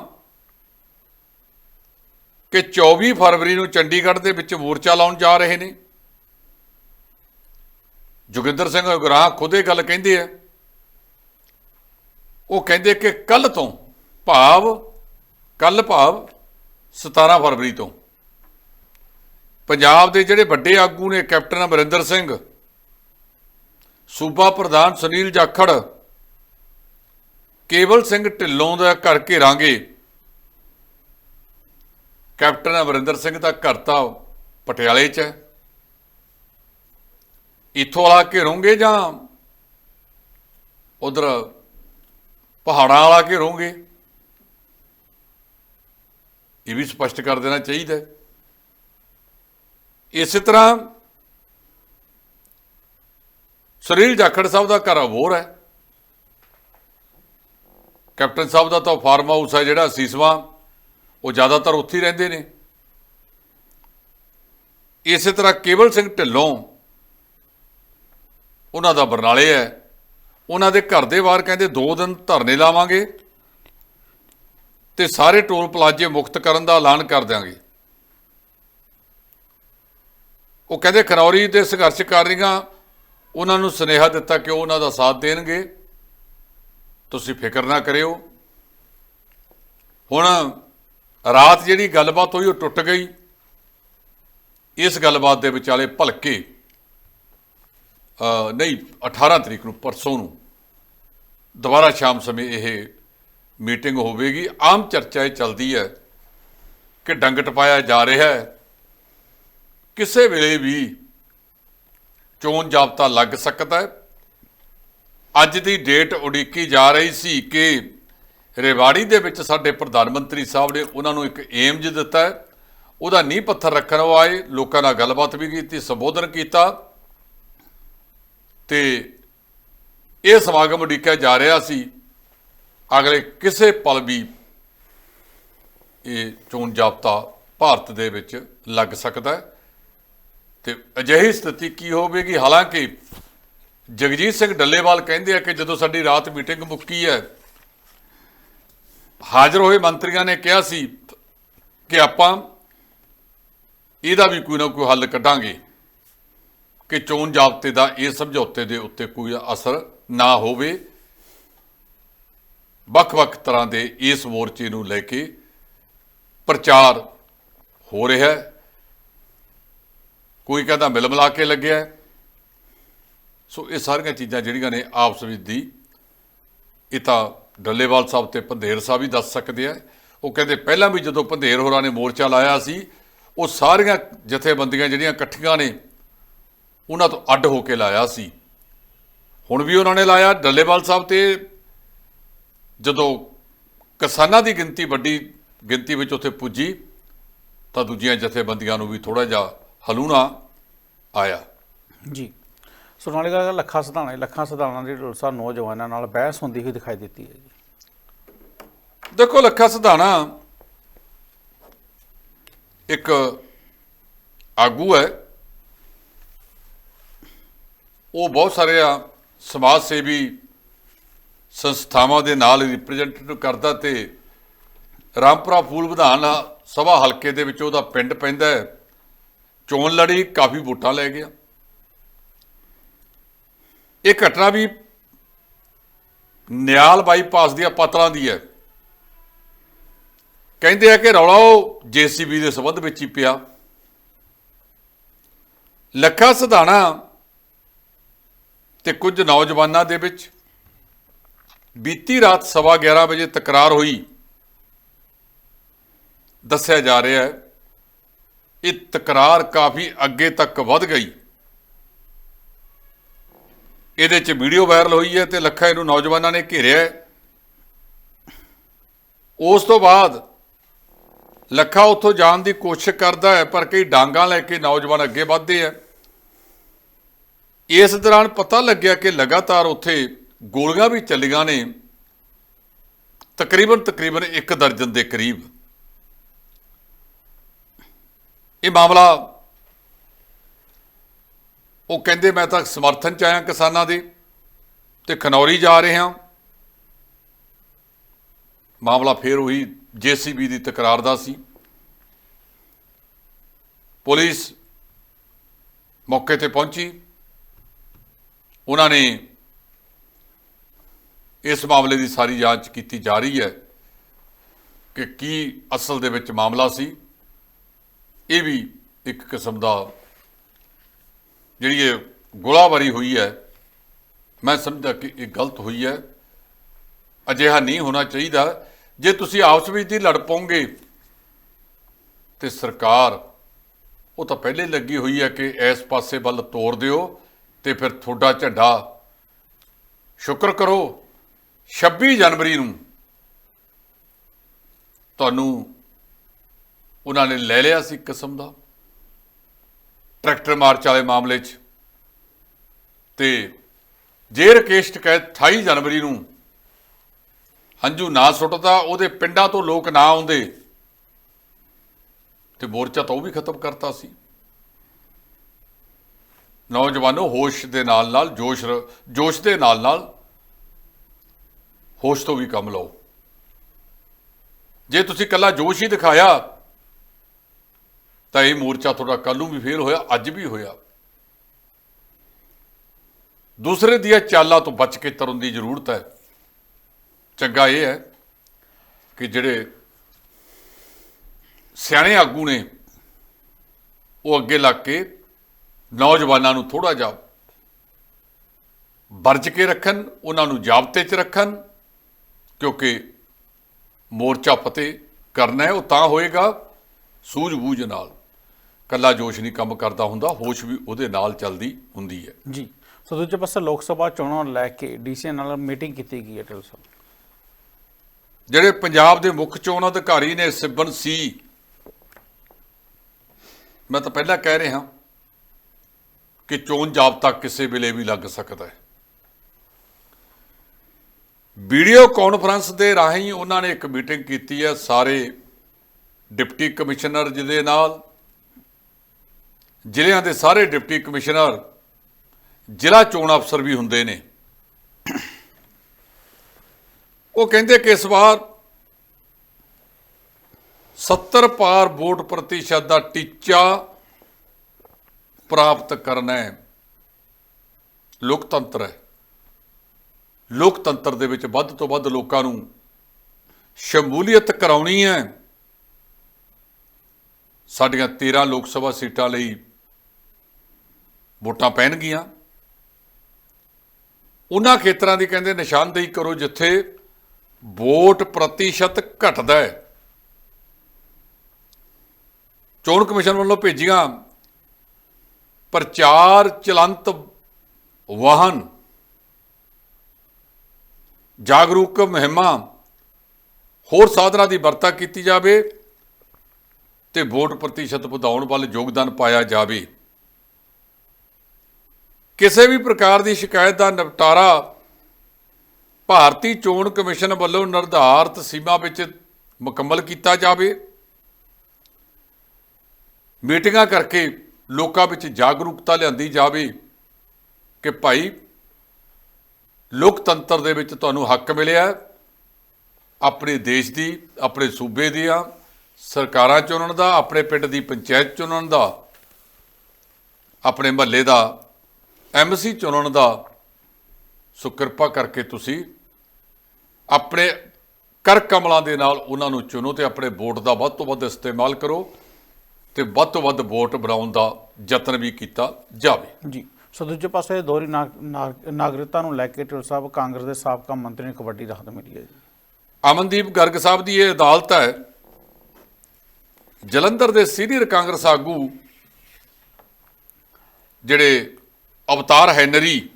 ਕਿ 24 ਫਰਵਰੀ ਨੂੰ ਚੰਡੀਗੜ੍ਹ ਦੇ ਵਿੱਚ ਮੋਰਚਾ ਲਾਉਣ ਜਾ ਰਹੇ ਨੇ। ਜੋਗਿੰਦਰ ਸਿੰਘ ਉਗਰਾਹਾਂ ਖੁਦ ਇਹ ਗੱਲ ਕਹਿੰਦੇ ਆ। ਉਹ ਕਹਿੰਦੇ ਕਿ ਕੱਲ ਤੋਂ ਭਾਵ ਕੱਲ ਭਾਵ 17 ਫਰਵਰੀ ਤੋਂ। ਪੰਜਾਬ ਦੇ ਜਿਹੜੇ ਵੱਡੇ ਆਗੂ ਨੇ ਕੈਪਟਨ ਅਮਰਿੰਦਰ ਸਿੰਘ, ਸੂਬਾ ਪ੍ਰਧਾਨ ਸੁਨੀਲ ਜਾਖੜ, ਕੇਵਲ ਸਿੰਘ ਢਿੱਲੋਂ ਦਾ ਘਰ ਘੇਰਾਂਗੇ। ਕੈਪਟਨ ਅਮਰਿੰਦਰ ਸਿੰਘ ਦਾ ਘਰ ਤਾਂ ਪਟਿਆਲੇ 'ਚ ਹੈ। ਇੱਥੋਂ ਵਾਲਾ ਘੇਰੋਂਗੇ ਜਾਂ ਉਧਰ ਪਹਾੜਾਂ ਵਾਲਾ ਘੇਰੋਂਗੇ? ਇਹ ਵੀ ਸਪਸ਼ਟ ਕਰ ਦੇਣਾ ਚਾਹੀਦਾ ਹੈ। ਇਸੇ ਤਰ੍ਹਾਂ ਸੁਨੀਲ ਜਾਖੜ ਸਾਹਿਬ ਦਾ ਘਰ ਅਬੋਰ ਹੈ। ਕੈਪਟਨ ਸਾਹਿਬ ਦਾ ਤਾਂ ਫਾਰਮ ਹਾਊਸ ਹੈ ਜਿਹੜਾ ਸੀਸਵਾ ਉਹ ਜ਼ਿਆਦਾਤਰ ਉੱਥੇ ਹੀ ਰਹਿੰਦੇ ਨੇ। ਇਸੇ ਤਰ੍ਹਾਂ ਕੇਵਲ ਸਿੰਘ ਢਿੱਲੋਂ ਉਹਨਾਂ ਦਾ ਬਰਨਾਲੇ ਹੈ। ਉਹਨਾਂ ਦੇ ਘਰ ਦੇ ਬਾਹਰ ਕਹਿੰਦੇ 2 ਦਿਨ ਧਰਨੇ ਲਾਵਾਂਗੇ ਤੇ ਸਾਰੇ ਟੋਲ ਪਲਾਜ਼ੇ ਮੁਕਤ ਕਰਨ ਦਾ ਐਲਾਨ ਕਰ ਦਿਆਂਗੇ। ਉਹ ਕਹਿੰਦੇ ਖਨੌਰੀ ਦੇ ਸੰਘਰਸ਼ਕਾਰੀਆਂ ਉਹਨਾਂ ਨੂੰ ਸੁਨੇਹਾ ਦਿੱਤਾ ਕਿ ਉਹ ਉਹਨਾਂ ਦਾ ਸਾਥ ਦੇਣਗੇ। ਤੁਸੀਂ ਫਿਕਰ ਨਾ ਕਰਿਓ। ਹੁਣ ਰਾਤ ਜਿਹੜੀ ਗੱਲਬਾਤ ਹੋਈ ਉਹ ਟੁੱਟ ਗਈ। ਇਸ ਗੱਲਬਾਤ ਦੇ ਵਿਚਾਲੇ ਭਲਕੇ ਨਹੀਂ 18 ਤਰੀਕ ਨੂੰ, ਪਰਸੋਂ ਨੂੰ। ਦੁਬਾਰਾ ਸ਼ਾਮ ਸਮੇਂ ਇਹ ਮੀਟਿੰਗ ਹੋਵੇਗੀ। ਆਮ ਚਰਚਾ ਇਹ ਚੱਲਦੀ ਹੈ ਕਿ ਡੰਗ ਟਪਾਇਆ ਜਾ ਰਿਹਾ ਹੈ। ਕਿਸੇ ਵੇਲੇ ਵੀ ਚੋਣ ਜਾਬਤਾ ਲੱਗ ਸਕਦਾ ਹੈ। ਅੱਜ ਦੀ ਡੇਟ ਉਡੀਕੀ ਜਾ ਰਹੀ ਸੀ ਕਿ ਰੇਵਾੜੀ ਦੇ ਵਿੱਚ ਸਾਡੇ ਪ੍ਰਧਾਨ ਮੰਤਰੀ ਸਾਹਿਬ ਨੇ ਉਹਨਾਂ ਨੂੰ ਇੱਕ ਏਮਜ ਦਿੱਤਾ ਉਹਦਾ ਨੀਂਹ ਪੱਥਰ ਰੱਖਣ ਉਹ ਆਏ ਲੋਕਾਂ ਨਾਲ ਗੱਲਬਾਤ ਵੀ ਕੀਤੀ, ਸੰਬੋਧਨ ਕੀਤਾ। ਤੇ ਇਹ ਸਮਾਗਮ ਉਡੀਕਿਆ ਜਾ ਰਿਹਾ ਸੀ। ਅਗਲੇ ਕਿਸੇ ਪਲ ਵੀ ਇਹ ਚੋਣ ਜਾਬਤਾ ਭਾਰਤ ਦੇ ਵਿੱਚ ਲੱਗ ਸਕਦਾ ਹੈ। ਤੇ ਅਜਿਹੀ ਸਥਿਤੀ ਕੀ ਹੋਵੇਗੀ? ਹਾਲਾਂਕਿ ਜਗਜੀਤ ਸਿੰਘ ਡੱਲੇਵਾਲ ਕਹਿੰਦੇ ਆ ਕਿ ਜਦੋਂ ਸਾਡੀ ਰਾਤ ਮੀਟਿੰਗ ਮੁੱਕੀ ਹੈ, ਹਾਜ਼ਰ ਹੋਏ ਮੰਤਰੀਆਂ ਨੇ ਕਿਹਾ ਸੀ ਕਿ ਆਪਾਂ ਇਹਦਾ ਵੀ ਕੋਈ ਨਾ ਕੋਈ ਹੱਲ ਕੱਢਾਂਗੇ। ਕਿ ਚੋਣ ਜਾਬਤੇ ਦਾ ਇਹ ਸਮਝੌਤੇ ਦੇ ਉੱਤੇ ਕੋਈ ਅਸਰ ਨਾ ਹੋਵੇ। ਵੱਖ-ਵੱਖ ਤਰ੍ਹਾਂ ਦੇ ਇਸ ਮੋਰਚੇ ਨੂੰ ਲੈ ਕੇ ਪ੍ਰਚਾਰ ਹੋ ਰਿਹਾ ਹੈ। ਕੋਈ ਕਹਿੰਦਾ ਮਿਲ ਮਿਲਾ ਕੇ ਲੱਗਿਆ ਸੋ ਇਹ ਸਾਰੀਆਂ ਚੀਜ਼ਾਂ ਜਿਹੜੀਆਂ ਨੇ ਆਪਸ ਵਿੱਚ ਦੀ, ਇਹ ਤਾਂ ਡੱਲੇਵਾਲ ਸਾਹਿਬ ਤੇ ਪੰਧੇਰ ਸਾਹਿਬ ਵੀ ਦੱਸ ਸਕਦੇ ਆ। ਉਹ ਕਹਿੰਦੇ ਪਹਿਲਾਂ ਵੀ ਜਦੋਂ ਪੰਧੇਰ ਹੋਰਾਂ ਨੇ ਮੋਰਚਾ ਲਾਇਆ ਸੀ, ਉਹ ਸਾਰੀਆਂ ਜਥੇਬੰਦੀਆਂ ਜਿਹੜੀਆਂ ਇਕੱਠੀਆਂ ਨੇ ਉਹਨਾਂ ਤੋਂ ਅੱਡ ਹੋ ਕੇ ਲਾਇਆ ਸੀ। ਹੁਣ ਵੀ ਉਹਨਾਂ ਨੇ ਲਾਇਆ। ਡੱਲੇਵਾਲ ਸਾਹਿਬ ਤੇ ਜਦੋਂ ਕਿਸਾਨਾਂ ਦੀ ਗਿਣਤੀ ਵੱਡੀ ਗਿਣਤੀ ਵਿੱਚ ਉੱਥੇ ਪੁੱਜੀ ਤਾਂ ਦੂਜੀਆਂ ਜਥੇਬੰਦੀਆਂ ਨੂੰ ਵੀ ਥੋੜਾ ਜਿਹਾ ਹਲੂਣਾ ਆਇਆ। ਜੀ। ਸੋ ਨਾਲੇ ਗੱਲ ਲੱਖਾ ਸਧਾਣਾ ਲੱਖਾ ਸਧਾਣਾ ਦੇ ਢੋਲਸਾ ਨੌਜਵਾਨਾਂ ਨਾਲ ਬਹਿਸ ਹੁੰਦੀ ਹੋਈ ਦਿਖਾਈ ਦਿੱਤੀ ਹੈ ਜੀ। ਦੇਖੋ ਲੱਖਾ ਸਿਧਾਣਾ ਇੱਕ ਆਗੂ ਹੈ। ਉਹ ਬਹੁਤ ਸਾਰੇ ਆ ਸਮਾਜ ਸੇਵੀ ਸੰਸਥਾਵਾਂ ਦੇ ਨਾਲ ਰਿਪਰੈਜ਼ੈਂਟੇਟਿਵ ਕਰਦਾ ਤੇ ਰਾਮਪੁਰਾ ਫੂਲ ਵਿਧਾਨ ਸਭਾ ਹਲਕੇ ਦੇ ਵਿੱਚ ਉਹਦਾ ਪਿੰਡ ਪੈਂਦਾ ਹੈ। ਚੋਣ ਲੜੀ ਕਾਫੀ ਵੋਟਾਂ ਲੈ ਗਿਆ। ਇਹ ਘਟਨਾ ਵੀ ਨਿਆਲ ਬਾਈਪਾਸ ਦੀਆਂ ਪਤਲਾਂ ਦੀ ਹੈ। ਕਹਿੰਦੇ ਆ ਕਿ ਰੌਲਾ ਉਹ ਜੀਸੀਬੀ ਦੇ ਸੰਬੰਧ ਵਿੱਚ ਹੀ ਪਿਆ। ਲੱਖਾ ਸਿਧਾਣਾ ਤੇ ਕੁਝ ਨੌਜਵਾਨਾਂ ਦੇ ਵਿੱਚ ਬੀਤੀ ਰਾਤ ਸਵਾ 11 ਵਜੇ ਤਕਰਾਰ ਹੋਈ। ਦੱਸਿਆ ਜਾ ਰਿਹਾ ਹੈ, ਇਹ ਤਕਰਾਰ ਕਾਫੀ ਅੱਗੇ ਤੱਕ ਵੱਧ ਗਈ। ਇਹਦੇ 'ਚ ਵੀਡੀਓ ਵਾਇਰਲ ਹੋਈ ਹੈ ਤੇ ਲੱਖਾਂ ਇਹਨੂੰ ਨੌਜਵਾਨਾਂ ਨੇ ਘੇਰਿਆ ਉਸ ਤੋਂ ਬਾਅਦ ਲੱਖਾ ਉੱਥੋਂ ਜਾਣ ਦੀ ਕੋਸ਼ਿਸ਼ ਕਰਦਾ ਹੈ, ਪਰ ਕਈ ਡਾਂਗਾ ਲੈ ਕੇ ਨੌਜਵਾਨ ਅੱਗੇ ਵੱਧਦੇ ਆ। ਇਸ ਦੌਰਾਨ ਪਤਾ ਲੱਗਿਆ ਕਿ ਲਗਾਤਾਰ ਉੱਥੇ ਗੋਲੀਆਂ ਵੀ ਚੱਲੀਆਂ ਨੇ। ਤਕਰੀਬਨ ਤਕਰੀਬਨ ਇੱਕ ਦਰਜਨ ਦੇ ਕਰੀਬ। ਇਹ ਮਾਮਲਾ ਉਹ ਕਹਿੰਦੇ, ਮੈਂ ਤਾਂ ਸਮਰਥਨ ਚ ਆਇਆ ਕਿਸਾਨਾਂ ਦੇ ਤੇ ਖਨੌਰੀ ਜਾ ਰਹੇ ਹਾਂ। ਮਾਮਲਾ ਫੇਰ ਉਹੀ ਜੀਸੀਬੀ ਦੀ ਤਕਰਾਰ ਦਾ ਸੀ। ਪੁਲਿਸ ਮੌਕੇ ਤੇ ਪਹੁੰਚੀ। ਉਹਨਾਂ ਨੇ ਇਸ ਮਾਮਲੇ ਦੀ ਸਾਰੀ ਜਾਂਚ ਕੀਤੀ ਜਾ ਰਹੀ ਹੈ ਕਿ ਕੀ ਅਸਲ ਦੇ ਵਿੱਚ ਮਾਮਲਾ ਸੀ। ਇਹ ਵੀ ਇੱਕ ਕਿਸਮ ਦਾ ਜਿਹੜੀ ਇਹ ਗੋਲਾਬਾਰੀ ਹੋਈ ਹੈ, ਮੈਂ ਸਮਝਦਾ ਕਿ ਇਹ ਗਲਤ ਹੋਈ ਹੈ। ਅਜਿਹਾ ਨਹੀਂ ਹੋਣਾ ਚਾਹੀਦਾ। ਜੇ ਤੁਸੀਂ ਆਪਸ ਵਿੱਚ ਹੀ ਲੜ ਪਾਉਂਗੇ ਤੇ ਸਰਕਾਰ, ਉਹ ਤਾਂ ਪਹਿਲੇ ਲੱਗੀ ਹੋਈ ਹੈ ਕਿ ਇਸ ਪਾਸੇ ਵੱਲ ਤੋੜ ਦਿਓ। ਤੇ ਫਿਰ ਤੁਹਾਡਾ ਝੰਡਾ ਸ਼ੁਕਰ ਕਰੋ 26 ਜਨਵਰੀ ਨੂੰ ਤੁਹਾਨੂੰ ਉਹਨਾਂ ਨੇ ਲੈ ਲਿਆ ਸੀ ਕਿਸਮ ਦਾ। ਟਰੈਕਟਰ ਮਾਰਚ ਵਾਲੇ ਮਾਮਲੇ 'ਚ। ਤੇ ਜੇ ਰਕੇਸ਼ ਟਕੈਤ 28 ਜਨਵਰੀ ਨੂੰ ਹੰਝੂ ਨਾ ਸੁੱਟਦਾ, ਉਹਦੇ ਪਿੰਡਾਂ ਤੋਂ ਲੋਕ ਨਾ ਆਉਂਦੇ, ਤੇ ਮੋਰਚਾ ਤਾਂ ਉਹ ਵੀ ਖਤਮ ਕਰਤਾ ਸੀ। ਨੌਜਵਾਨੋ ਹੋਸ਼ ਦੇ ਨਾਲ ਨਾਲ ਜੋਸ਼ ਰ- ਜੋਸ਼ ਦੇ ਨਾਲ ਨਾਲ ਹੋਸ਼ ਤੋਂ ਵੀ ਕੰਮ ਲਓ। ਜੇ ਤੁਸੀਂ ਕੱਲਾ ਜੋਸ਼ ਹੀ ਦਿਖਾਇਆ, ਤਾਂ ਇਹ ਮੋਰਚਾ ਤੁਹਾਡਾ ਕੱਲ ਨੂੰ ਵੀ ਫੇਲ ਹੋਇਆ, ਅੱਜ ਵੀ ਹੋਇਆ। ਦੂਸਰੇ ਦੀਆਂ ਚਾਲਾਂ ਤੋਂ ਬਚ ਕੇ ਤੁਰਨ ਦੀ ਜ਼ਰੂਰਤ ਹੈ। ਚੰਗਾ ਇਹ ਹੈ ਕਿ ਜਿਹੜੇ ਸਿਆਣੇ ਆਗੂ ਨੇ, ਉਹ ਅੱਗੇ ਲੱਗ ਕੇ ਨੌਜਵਾਨਾਂ ਨੂੰ ਥੋੜਾ ਜਿਹਾ ਵਰਜ ਕੇ ਰੱਖਣ ਉਹਨਾਂ ਨੂੰ ਜਾਬਤੇ 'ਚ ਰੱਖਣ ਕਿਉਂਕਿ ਮੋਰਚਾ ਫਤਿਹ ਕਰਨਾ ਹੈ ਉਹ ਤਾਂ ਹੋਏਗਾ ਸੂਝ-ਬੂਝ ਨਾਲ। ਕੱਲਾ ਜੋਸ਼ ਨਹੀਂ ਕੰਮ ਕਰਦਾ ਹੁੰਦਾ ਹੋਸ਼ ਵੀ ਉਹਦੇ ਨਾਲ ਚੱਲਦੀ ਹੁੰਦੀ ਹੈ। ਜੀ। ਸੋ ਦੂਜੇ ਪਾਸੇ ਲੋਕ ਸਭਾ ਚੋਣਾਂ ਲੈ ਕੇ ਡੀਸੀ ਨਾਲ ਮੀਟਿੰਗ ਕੀਤੀ ਗਈ ਹੈ ਸਾਹਿਬ। ਜਿਹੜੇ ਪੰਜਾਬ ਦੇ ਮੁੱਖ ਚੋਣ ਅਧਿਕਾਰੀ ਨੇ ਸਿਬਨ ਸੀ ਮੈਂ ਤਾਂ ਪਹਿਲਾਂ ਕਹਿ ਰਿਹਾ ਕਿ ਚੋਣ ਜਾਬਤਾ ਕਿਸੇ ਵੇਲੇ ਵੀ ਲੱਗ ਸਕਦਾ ਹੈ। ਵੀਡੀਓ ਕਾਨਫਰੰਸ ਦੇ ਰਾਹੀਂ ਉਹਨਾਂ ਨੇ ਇੱਕ ਮੀਟਿੰਗ ਕੀਤੀ ਹੈ ਸਾਰੇ ਡਿਪਟੀ ਕਮਿਸ਼ਨਰ ਜਿਹਦੇ ਨਾਲ। ਜ਼ਿਲ੍ਹਿਆਂ ਦੇ ਸਾਰੇ ਡਿਪਟੀ ਕਮਿਸ਼ਨਰ ਜ਼ਿਲ੍ਹਾ ਚੋਣ ਅਫਸਰ ਵੀ ਹੁੰਦੇ ਨੇ। ਉਹ ਕਹਿੰਦੇ ਕਿ ਇਸ ਵਾਰ 70 ਪਾਰ ਵੋਟ ਪ੍ਰਤੀਸ਼ਤ ਦਾ ਟੀਚਾ ਪ੍ਰਾਪਤ ਕਰਨਾ ਹੈ। ਲੋਕਤੰਤਰ ਹੈ। ਲੋਕਤੰਤਰ ਦੇ ਵਿੱਚ ਵੱਧ ਤੋਂ ਵੱਧ ਲੋਕਾਂ ਨੂੰ ਸ਼ਮੂਲੀਅਤ ਕਰਾਉਣੀ ਹੈ। ਸਾਡੀਆਂ 13 ਲੋਕ ਸਭਾ ਸੀਟਾਂ ਲਈ ਵੋਟਾਂ ਪੈਣਗੀਆਂ। ਉਹਨਾਂ ਖੇਤਰਾਂ ਦੀ ਕਹਿੰਦੇ ਨਿਸ਼ਾਨਦੇਹੀ ਕਰੋ ਜਿੱਥੇ ਵੋਟ ਪ੍ਰਤੀਸ਼ਤ ਘਟਦਾ ਹੈ। ਚੋਣ ਕਮਿਸ਼ਨ ਵੱਲੋਂ ਭੇਜੀਆਂ ਪ੍ਰਚਾਰ ਚਲੰਤ ਵਾਹਨ। ਜਾਗਰੂਕ ਮੁਹਿੰਮਾਂ, ਹੋਰ ਸਾਧਨਾਂ ਦੀ ਵਰਤਾ ਕੀਤੀ ਜਾਵੇ ਤੇ ਵੋਟ ਪ੍ਰਤੀਸ਼ਤ ਵਧਾਉਣ ਵੱਲ ਯੋਗਦਾਨ ਪਾਇਆ ਜਾਵੇ। ਕਿਸੇ ਵੀ ਪ੍ਰਕਾਰ ਦੀ ਸ਼ਿਕਾਇਤ ਦਾ ਨਿਪਟਾਰਾ ਭਾਰਤੀ ਚੋਣ ਕਮਿਸ਼ਨ ਵੱਲੋਂ ਨਿਰਧਾਰਤ ਸੀਮਾ ਵਿੱਚ ਮੁਕੰਮਲ ਕੀਤਾ ਜਾਵੇ। ਮੀਟਿੰਗਾਂ ਕਰਕੇ ਲੋਕਾਂ ਵਿੱਚ ਜਾਗਰੂਕਤਾ ਲਿਆਂਦੀ ਜਾਵੇ ਕਿ ਭਾਈ, ਲੋਕਤੰਤਰ ਦੇ ਵਿੱਚ ਤੁਹਾਨੂੰ ਹੱਕ ਮਿਲਿਆ ਆਪਣੇ ਦੇਸ਼ ਦੀ, ਆਪਣੇ ਸੂਬੇ ਦੀਆਂ, ਸਰਕਾਰਾਂ ਚੁਣਨ ਦਾ, ਆਪਣੇ ਪਿੰਡ ਦੀ ਪੰਚਾਇਤ ਚੁਣਨ ਦਾ, ਆਪਣੇ ਮਹੱਲੇ ਦਾ, ਐਮਸੀ ਚੁਣਨ ਦਾ ਸੋ ਕਿਰਪਾ ਕਰਕੇ ਤੁਸੀਂ ਆਪਣੇ ਕਰ ਕਮਲਾਂ ਦੇ ਨਾਲ ਉਹਨਾਂ ਨੂੰ ਚੁਣੋ ਤੇ ਆਪਣੇ ਵੋਟ ਦਾ ਵੱਧ ਤੋਂ ਵੱਧ ਇਸਤੇਮਾਲ ਕਰੋ। ਤੇ ਵੱਧ ਤੋਂ ਵੱਧ ਵੋਟ ਬਣਾਉਣ ਦਾ ਯਤਨ ਵੀ ਕੀਤਾ ਜਾਵੇ। ਜੀ। ਸੋ ਦੂਜੇ ਪਾਸੇ ਦੋਹਰੀ ਨਾਗ- ਨਾਗ- ਨਾਗਰਿਕਤਾ ਨੂੰ ਲੈ ਕੇ ਢਿੱਲੋਂ ਸਾਹਿਬ ਕਾਂਗਰਸ ਦੇ ਸਾਬਕਾ ਮੰਤਰੀ ਨੂੰ ਇੱਕ ਵੱਡੀ ਰਾਹਤ ਮਿਲੀ ਹੈ ਜੀ। ਅਮਨਦੀਪ ਗਰਗ ਸਾਹਿਬ ਦੀ ਇਹ ਅਦਾਲਤ ਹੈ ਜਲੰਧਰ ਦੇ ਸੀਨੀਅਰ ਕਾਂਗਰਸ ਆਗੂ ਜਿਹੜੇ ਅਵਤਾਰ ਹੈਨਰੀ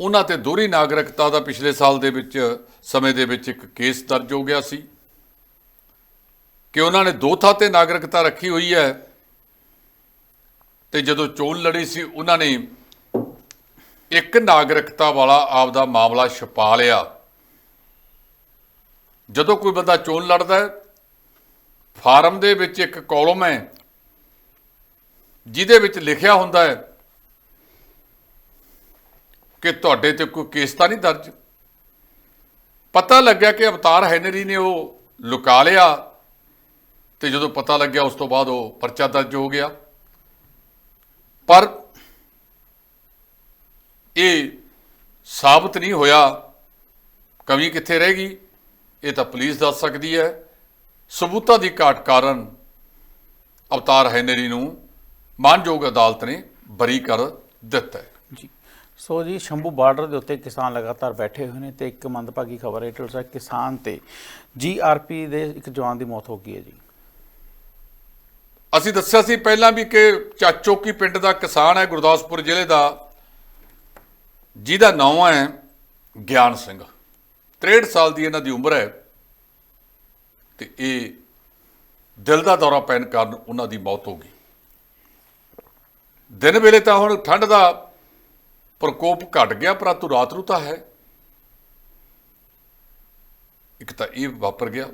ਉਹਨਾਂ ਤੇ ਦੋਹਰੀ ਨਾਗਰਿਕਤਾ ਦਾ ਪਿਛਲੇ ਸਾਲ ਦੇ ਵਿੱਚ ਸਮੇਂ ਦੇ ਵਿੱਚ ਇੱਕ ਕੇਸ ਦਰਜ ਹੋ ਗਿਆ ਸੀ। ਕਿ ਉਹਨਾਂ ਨੇ ਦੋ ਥਾਂ ਤੇ ਨਾਗਰਿਕਤਾ ਰੱਖੀ ਹੋਈ ਹੈ ਤੇ ਜਦੋਂ ਚੋਣ ਲੜੀ ਸੀ, ਉਹਨਾਂ ਨੇ ਇੱਕ ਨਾਗਰਿਕਤਾ ਵਾਲਾ ਆਪਦਾ ਮਾਮਲਾ ਛਪਾ ਲਿਆ। ਜਦੋਂ ਕੋਈ ਬੰਦਾ ਚੋਣ ਲੜਦਾ ਹੈ, ਫਾਰਮ ਦੇ ਵਿੱਚ ਇੱਕ ਕਾਲਮ ਹੈ, ਜਿਹਦੇ ਵਿੱਚ ਲਿਖਿਆ ਹੁੰਦਾ ਹੈ ਕਿ ਤੁਹਾਡੇ ਤੇ ਕੋਈ ਕੇਸ ਤਾਂ ਨਹੀਂ ਦਰਜ। ਪਤਾ ਲੱਗਿਆ ਕਿ ਅਵਤਾਰ ਹੈਨਰੀ ਨੇ ਉਹ ਲੁਕਾ ਲਿਆ। ਤੇ ਜਦੋਂ ਪਤਾ ਲੱਗਿਆ ਉਸ ਤੋਂ ਬਾਅਦ ਉਹ ਪਰਚਾ ਦਰਜ ਹੋ ਗਿਆ। ਪਰ ਇਹ ਸਾਬਤ ਨਹੀਂ ਹੋਇਆ ਕਮੀ ਕਿੱਥੇ ਰਹਿ ਗਈ, ਇਹ ਤਾਂ ਪੁਲਿਸ ਦੱਸ ਸਕਦੀ ਹੈ। ਸਬੂਤਾਂ ਦੀ ਘਾਟ ਕਾਰਨ ਅਵਤਾਰ ਹੈਨਰੀ ਨੂੰ ਮਾਨਯੋਗ ਅਦਾਲਤ ਨੇ ਬਰੀ ਕਰ ਦਿੱਤਾ ਜੀ। ਸੋ ਜੀ, ਸ਼ੰਭੂ ਬਾਰਡਰ ਦੇ ਉੱਤੇ ਕਿਸਾਨ ਲਗਾਤਾਰ ਬੈਠੇ ਹੋਏ ਨੇ ਤੇ ਇੱਕ ਮੰਦਭਾਗੀ ਖਬਰ ਹੈ ਟੁਲਸਾ ਕਿਸਾਨ ਤੇ ਜੀਆਰਪੀ ਦੇ ਇੱਕ ਜਵਾਨ ਦੀ ਮੌਤ ਹੋ ਗਈ ਹੈ ਜੀ। ਅਸੀਂ ਦੱਸਿਆ ਸੀ ਪਹਿਲਾਂ ਵੀ ਕਿ ਚਾਚੋਕੀ ਪਿੰਡ ਦਾ ਕਿਸਾਨ ਹੈ, ਗੁਰਦਾਸਪੁਰ ਜ਼ਿਲ੍ਹੇ ਦਾ। ਜਿਹਦਾ ਨਾਮ ਹੈ ਗਿਆਨ ਸਿੰਘ। 63 ਸਾਲ ਦੀ ਇਹਨਾਂ ਦੀ ਉਮਰ ਹੈ। ਤੇ ਇਹ ਦਿਲ ਦਾ ਦੌਰਾ ਪੈਣ ਕਾਰਨ ਉਹਨਾਂ ਦੀ ਮੌਤ ਹੋ ਗਈ। ਦਿਨ ਵੇਲੇ ਤਾਂ ਹੁਣ ਠੰਡ ਦਾ ਪ੍ਰਕੋਪ ਘਟ ਗਿਆ, ਪਰੰਤੂ ਰਾਤ ਨੂੰ ਤਾਂ ਹੈ। ਇੱਕ ਤਾਂ ਇਹ ਵਾਪਰ ਗਿਆ।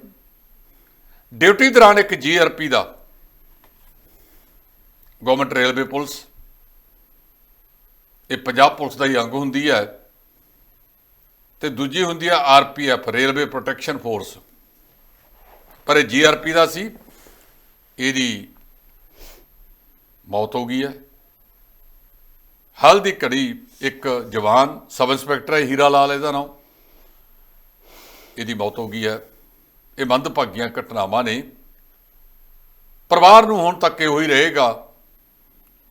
ਡਿਊਟੀ ਦੌਰਾਨ ਇੱਕ ਜੀਆਰਪੀ ਦਾ ਗਵਰਨਮੈਂਟ ਰੇਲਵੇ ਪੁਲਿਸ ਇਹ ਪੰਜਾਬ ਪੁਲਿਸ ਦਾ ਹੀ ਅੰਗ ਹੁੰਦੀ ਹੈ ਤੇ ਦੂਜੀ ਹੁੰਦੀ ਹੈ ਆਰਪੀਐਫ ਰੇਲਵੇ ਪ੍ਰੋਟੈਕਸ਼ਨ ਫੋਰਸ ਪਰ ਇਹ ਜੀਆਰਪੀ ਦਾ ਸੀ, ਇਹਦੀ ਮੌਤ ਹੋ ਗਈ ਹੈ। ਹਾਲ ਦੀ ਘੜੀ ਇੱਕ ਜਵਾਨ ਸਬ ਇੰਸਪੈਕਟਰ ਹੈ, ਹੀਰਾ ਲਾਲ ਇਹਦਾ ਨਾਮ। ਇਹਦੀ ਮੌਤ ਹੋ ਗਈ ਹੈ। ਇਹ ਮੰਦਭਾਗੀਆਂ ਘਟਨਾਵਾਂ ਨੇ। ਪਰਿਵਾਰ ਨੂੰ ਹੁਣ ਤੱਕ ਇਹੋ ਹੀ ਰਹੇਗਾ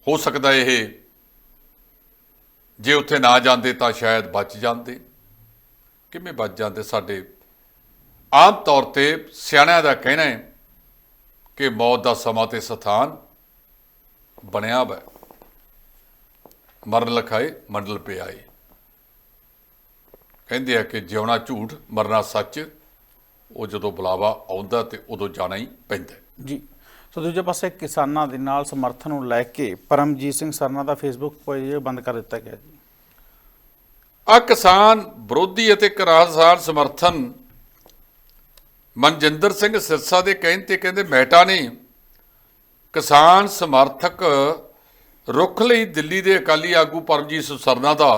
ਹੋ ਸਕਦਾ ਇਹ ਜੇ ਉੱਥੇ ਨਾ ਜਾਂਦੇ ਤਾਂ ਸ਼ਾਇਦ ਬਚ ਜਾਂਦੇ। ਕਿਵੇਂ ਬਚ ਜਾਂਦੇ? ਸਾਡੇ ਆਮ ਤੌਰ ਤੇ ਸਿਆਣਿਆਂ ਦਾ ਕਹਿਣਾ ਹੈ ਕਿ ਮੌਤ ਦਾ ਸਮਾਂ ਤੇ ਸਥਾਨ ਬਣਿਆ ਵਾ ਮਰਨ ਲਖਾਏ, ਮੰਡਲ ਪਿਆਏ। ਕਹਿੰਦੇ ਆ ਕਿ ਜਿਉਣਾ ਝੂਠ, ਮਰਨਾ ਸੱਚ, ਉਹ ਜਦੋਂ ਬੁਲਾਵਾ ਆਉਂਦਾ ਤੇ ਉਦੋਂ ਜਾਣਾ ਹੀ ਪੈਂਦਾ ਜੀ। ਸੋ ਦੂਜੇ ਪਾਸੇ ਕਿਸਾਨਾਂ ਦੇ ਨਾਲ ਸਮਰਥਨ ਨੂੰ ਲੈ ਕੇ ਪਰਮਜੀਤ ਸਿੰਘ ਸਰਨਾ ਦਾ ਫੇਸਬੁੱਕ ਪੇਜ ਬੰਦ ਕਰ ਦਿੱਤਾ ਗਿਆ ਜੀ। ਆ ਕਿਸਾਨ ਵਿਰੋਧੀ ਅਤੇ ਕਿਸਾਨ ਸਮਰਥਨ ਮਨਜਿੰਦਰ ਸਿੰਘ ਸਿਰਸਾ ਦੇ ਕਹਿਣ ਤੇ ਕਹਿੰਦੇ ਮਹਿਟਾ ਨੇ ਕਿਸਾਨ ਸਮਰਥਕ ਰੁੱਖ ਲਈ ਦਿੱਲੀ ਦੇ ਅਕਾਲੀ ਆਗੂ ਪਰਮਜੀਤ ਸਰਨਾ ਦਾ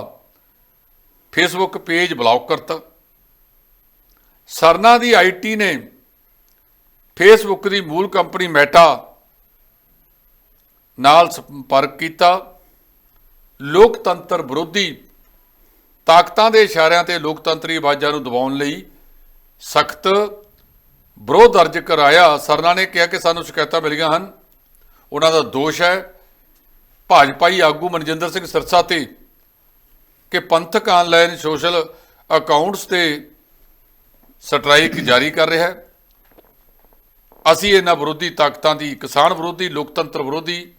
ਫੇਸਬੁੱਕ ਪੇਜ ਬਲੌਕ ਕਰਤਾ। ਸਰਨਾ ਦੀ ਆਈਟੀ ਨੇ ਫੇਸਬੁੱਕ ਦੀ ਮੂਲ ਕੰਪਨੀ ਮੈਟਾ ਨਾਲ ਸੰਪਰਕ ਕੀਤਾ। ਲੋਕਤੰਤਰ ਵਿਰੋਧੀ ਤਾਕਤਾਂ ਦੇ ਇਸ਼ਾਰਿਆਂ ਤੇ ਲੋਕਤੰਤਰੀ ਆਵਾਜ਼ਾਂ ਨੂੰ ਦਬਾਉਣ ਲਈ ਸਖਤ ਵਿਰੋਧ ਦਰਜ ਕਰਾਇਆ। ਸਰਨਾ ਨੇ ਕਿਹਾ ਕਿ ਸਾਨੂੰ ਸ਼ਿਕਾਇਤਾਂ ਮਿਲੀਆਂ ਹਨ। ਉਹਨਾਂ ਦਾ ਦੋਸ਼ ਹੈ, ਭਾਜਪਾਈ ਆਗੂ ਮਨਜਿੰਦਰ ਸਿੰਘ ਸਿਰਸਾ ਤੇ ਕਿ ਪੰਥਕ ਆਨਲਾਈਨ ਸੋਸ਼ਲ ਅਕਾਊਂਟਸ ਤੇ ਸਟ੍ਰਾਈਕ ਜਾਰੀ ਕਰ ਰਿਹਾ ਹੈ। ਅਸੀਂ ਇਹਨਾਂ ਵਿਰੋਧੀ ਤਾਕਤਾਂ ਦੀ ਕਿਸਾਨ ਵਿਰੋਧੀ ਲੋਕਤੰਤਰ ਵਿਰੋਧੀ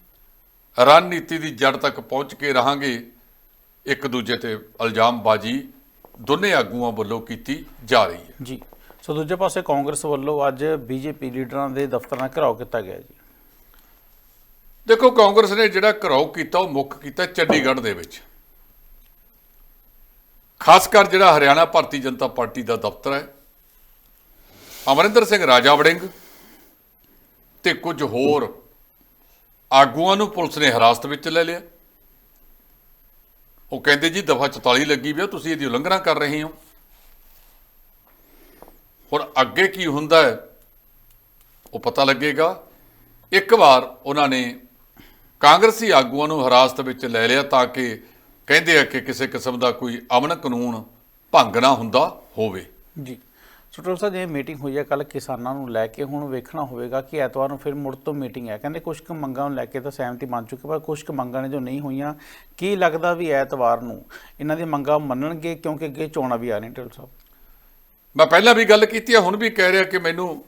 ਰਣਨੀਤੀ ਦੀ ਜੜ ਤੱਕ ਪਹੁੰਚ ਕੇ ਰਹਾਂਗੇ ਇੱਕ ਦੂਜੇ ਤੇ ਇਲਜ਼ਾਮਬਾਜ਼ੀ ਦੋਨੇ ਆਗੂਆਂ ਵੱਲੋਂ ਕੀਤੀ ਜਾ ਰਹੀ ਹੈ। ਜੀ। ਸੋ ਦੂਜੇ ਪਾਸੇ ਕਾਂਗਰਸ ਵੱਲੋਂ ਅੱਜ ਬੀਜੇਪੀ ਲੀਡਰਾਂ ਦੇ ਦਫ਼ਤਰਾਂ ਦਾ ਘਿਰਾਓ ਕੀਤਾ ਗਿਆ ਜੀ। ਦੇਖੋ ਕਾਂਗਰਸ ਨੇ ਜਿਹੜਾ ਘਰਾਓ ਕੀਤਾ ਉਹ ਮੁੱਖ ਕੀਤਾ ਚੰਡੀਗੜ੍ਹ ਦੇ ਵਿੱਚ। ਖਾਸ ਕਰ ਜਿਹੜਾ ਹਰਿਆਣਾ ਭਾਰਤੀ ਜਨਤਾ ਪਾਰਟੀ ਦਾ ਦਫ਼ਤਰ ਹੈ। ਅਮਰਿੰਦਰ ਸਿੰਘ ਰਾਜਾ ਵੜਿੰਗ ਤੇ ਕੁਝ ਹੋਰ ਆਗੂਆਂ ਨੂੰ ਪੁਲਿਸ ਨੇ ਹਿਰਾਸਤ ਵਿੱਚ ਲੈ ਲਿਆ। ਉਹ ਕਹਿੰਦੇ ਜੀ, ਦਫਾ 44 ਲੱਗੀ ਵੀ ਆ, ਤੁਸੀਂ ਇਹਦੀ ਉਲੰਘਣਾ ਕਰ ਰਹੇ ਹੋ। ਹੁਣ ਅੱਗੇ ਕੀ ਹੁੰਦਾ ਹੈ, ਉਹ ਪਤਾ ਲੱਗੇਗਾ। ਇੱਕ ਵਾਰ ਉਹਨਾਂ ਨੇ ਕਾਂਗਰਸੀ ਆਗੂਆਂ ਨੂੰ ਹਿਰਾਸਤ ਵਿੱਚ ਲੈ ਲਿਆ ਤਾਂ ਕਿ ਕਹਿੰਦੇ ਆ ਕਿ ਕਿਸੇ ਕਿਸਮ ਦਾ ਕੋਈ ਅਮਨ ਕਾਨੂੰਨ ਭੰਗ ਨਾ ਹੁੰਦਾ ਹੋਵੇ। ਜੀ। ਸਟੋਲ ਸਾਹਿਬ ਇਹ ਮੀਟਿੰਗ ਹੋਈ ਹੈ ਕੱਲ ਕਿਸਾਨਾਂ ਨੂੰ ਲੈ ਕੇ, ਹੁਣ ਵੇਖਣਾ ਹੋਵੇਗਾ ਕਿ ਐਤਵਾਰ ਨੂੰ ਫਿਰ ਮੁੜ ਤੋਂ ਮੀਟਿੰਗ ਹੈ। ਕਹਿੰਦੇ ਕੁਝ ਕੁ ਮੰਗਾਂ ਨੂੰ ਲੈ ਕੇ ਤਾਂ ਸਹਿਮਤੀ ਬਣ ਚੁੱਕੀ, ਪਰ ਕੁਝ ਕੁ ਮੰਗਾਂ ਨੇ ਜੋ ਨਹੀਂ ਹੋਈਆਂ, ਕੀ ਲੱਗਦਾ ਵੀ ਐਤਵਾਰ ਨੂੰ ਇਹਨਾਂ ਦੀ ਮੰਗਾਂ ਮੰਨਣਗੇ, ਕਿਉਂਕਿ ਅੱਗੇ ਚੋਣਾਂ ਵੀ ਆ ਰਹੀਆਂ ਢਿੱਲ ਸਾਹਿਬ? ਮੈਂ ਪਹਿਲਾਂ ਵੀ ਗੱਲ ਕੀਤੀ ਹੈ ਹੁਣ ਵੀ ਕਹਿ ਰਿਹਾ ਕਿ ਮੈਨੂੰ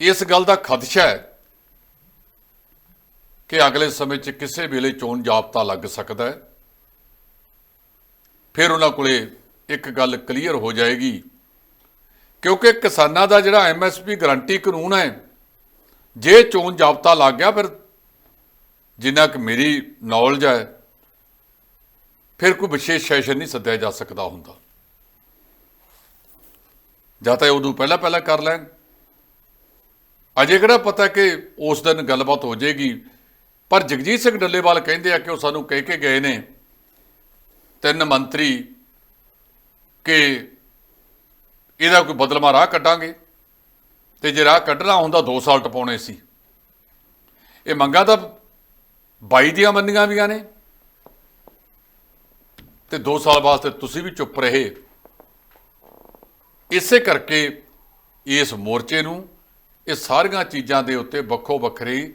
ਇਸ ਗੱਲ ਦਾ ਖਦਸ਼ਾ ਹੈ ਕਿ ਅਗਲੇ ਸਮੇਂ 'ਚ ਕਿਸੇ ਵੇਲੇ ਚੋਣ ਜਾਬਤਾ ਲੱਗ ਸਕਦਾ ਹੈ। ਫਿਰ ਉਹਨਾਂ ਕੋਲੇ ਇੱਕ ਗੱਲ ਕਲੀਅਰ ਹੋ ਜਾਏਗੀ ਕਿਉਂਕਿ ਕਿਸਾਨਾਂ ਦਾ ਜਿਹੜਾ ਐਮਐਸਪੀ ਗਾਰੰਟੀ ਕਾਨੂੰਨ ਹੈ, ਜੇ ਚੋਣ ਜਾਬਤਾ ਲੱਗ ਗਿਆ, ਫਿਰ ਜਿੰਨਾ ਕਿ ਮੇਰੀ ਨੌਲੇਜ ਹੈ, ਫਿਰ ਕੋਈ ਵਿਸ਼ੇਸ਼ ਸੈਸ਼ਨ ਨਹੀਂ ਸੱਦਿਆ ਜਾ ਸਕਦਾ ਹੁੰਦਾ। ਜਾਂ ਤਾਂ ਇਹ ਉਦੋਂ ਪਹਿਲਾਂ ਪਹਿਲਾਂ ਕਰ ਲੈਣ। ਅਜੇ ਕਿਹੜਾ ਪਤਾ ਕਿ ਉਸ ਦਿਨ ਗੱਲਬਾਤ ਹੋ ਜਾਏਗੀ, ਪਰ ਜਗਜੀਤ ਸਿੰਘ ਡੱਲੇਵਾਲ ਕਹਿੰਦੇ ਆ ਕਿ ਉਹ ਸਾਨੂੰ ਕਹਿ ਕੇ ਗਏ ਨੇ, ਤਿੰਨ ਮੰਤਰੀ ਕਿ ਇਹਦਾ ਕੋਈ ਬਦਲਮਾ ਰਾਹ ਕੱਢਾਂਗੇ? ਤੇ ਜੇ ਰਾਹ ਕੱਢਣਾ ਹੁੰਦਾ 2 ਸਾਲ ਟਪਾਉਣੇ ਸੀ। ਇਹ ਮੰਗਾਂ ਤਾਂ 22 ਦੀਆਂ ਮੰਨੀਆਂ ਵੀਆਂ ਨੇ। ਤੇ 2 ਸਾਲ ਵਾਸਤੇ ਤੁਸੀਂ ਵੀ ਚੁੱਪ ਰਹੇ। ਇਸੇ ਕਰਕੇ ਇਸ ਮੋਰਚੇ ਨੂੰ, ਇਹ ਸਾਰੀਆਂ ਚੀਜ਼ਾਂ ਦੇ ਉੱਤੇ ਵੱਖੋ ਵੱਖਰੀ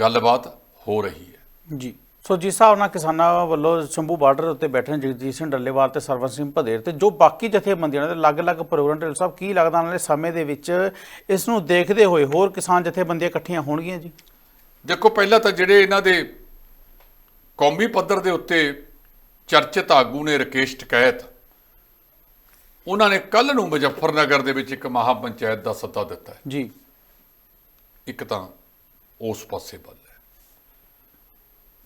ਗੱਲਬਾਤ ਹੋ ਰਹੀ ਹੈ। ਜੀ। ਸੋ ਜਿਸ ਹਿਸਾਬ ਨਾਲ ਕਿਸਾਨਾਂ ਵੱਲੋਂ ਸ਼ੰਭੂ ਬਾਰਡਰ ਉੱਤੇ ਬੈਠੇ ਨੇ ਜਗਜੀਤ ਸਿੰਘ ਡੱਲੇਵਾਲ ਤੇ ਸਰਵਨ ਸਿੰਘ ਭਦੇਰ ਤੇ ਜੋ ਬਾਕੀ ਜਥੇਬੰਦੀਆਂ ਤੇ ਅਲੱਗ-ਅਲੱਗ ਪ੍ਰੋਗਰਾਮ ਢਿੱਲ ਸਾਹਿਬ ਕੀ ਲੱਗਦਾ ਵਾਲੇ ਸਮੇਂ ਦੇ ਵਿੱਚ ਇਸ ਨੂੰ ਦੇਖਦੇ ਹੋਏ ਹੋਰ ਕਿਸਾਨ ਜਥੇਬੰਦੀਆਂ ਇਕੱਠੀਆਂ ਹੋਣਗੀਆਂ ਜੀ? ਦੇਖੋ ਪਹਿਲਾਂ ਤਾਂ ਜਿਹੜੇ ਇਹਨਾਂ ਦੇ ਕੌਮੀ ਪੱਧਰ ਦੇ ਉੱਤੇ ਚਰਚਿਤ ਆਗੂ ਨੇ ਰਕੇਸ਼ ਟਕੈਤ ਉਹਨਾਂ ਨੇ ਕੱਲ ਨੂੰ ਮੁਜ਼ੱਫਰਨਗਰ ਦੇ ਵਿੱਚ ਇੱਕ ਮਹਾ ਪੰਚਾਇਤ ਦਾ ਸੱਦਾ ਦਿੱਤਾ ਜੀ। ਇੱਕ ਤਾਂ ਉਸ ਪਾਸੇ ਵੱਲ।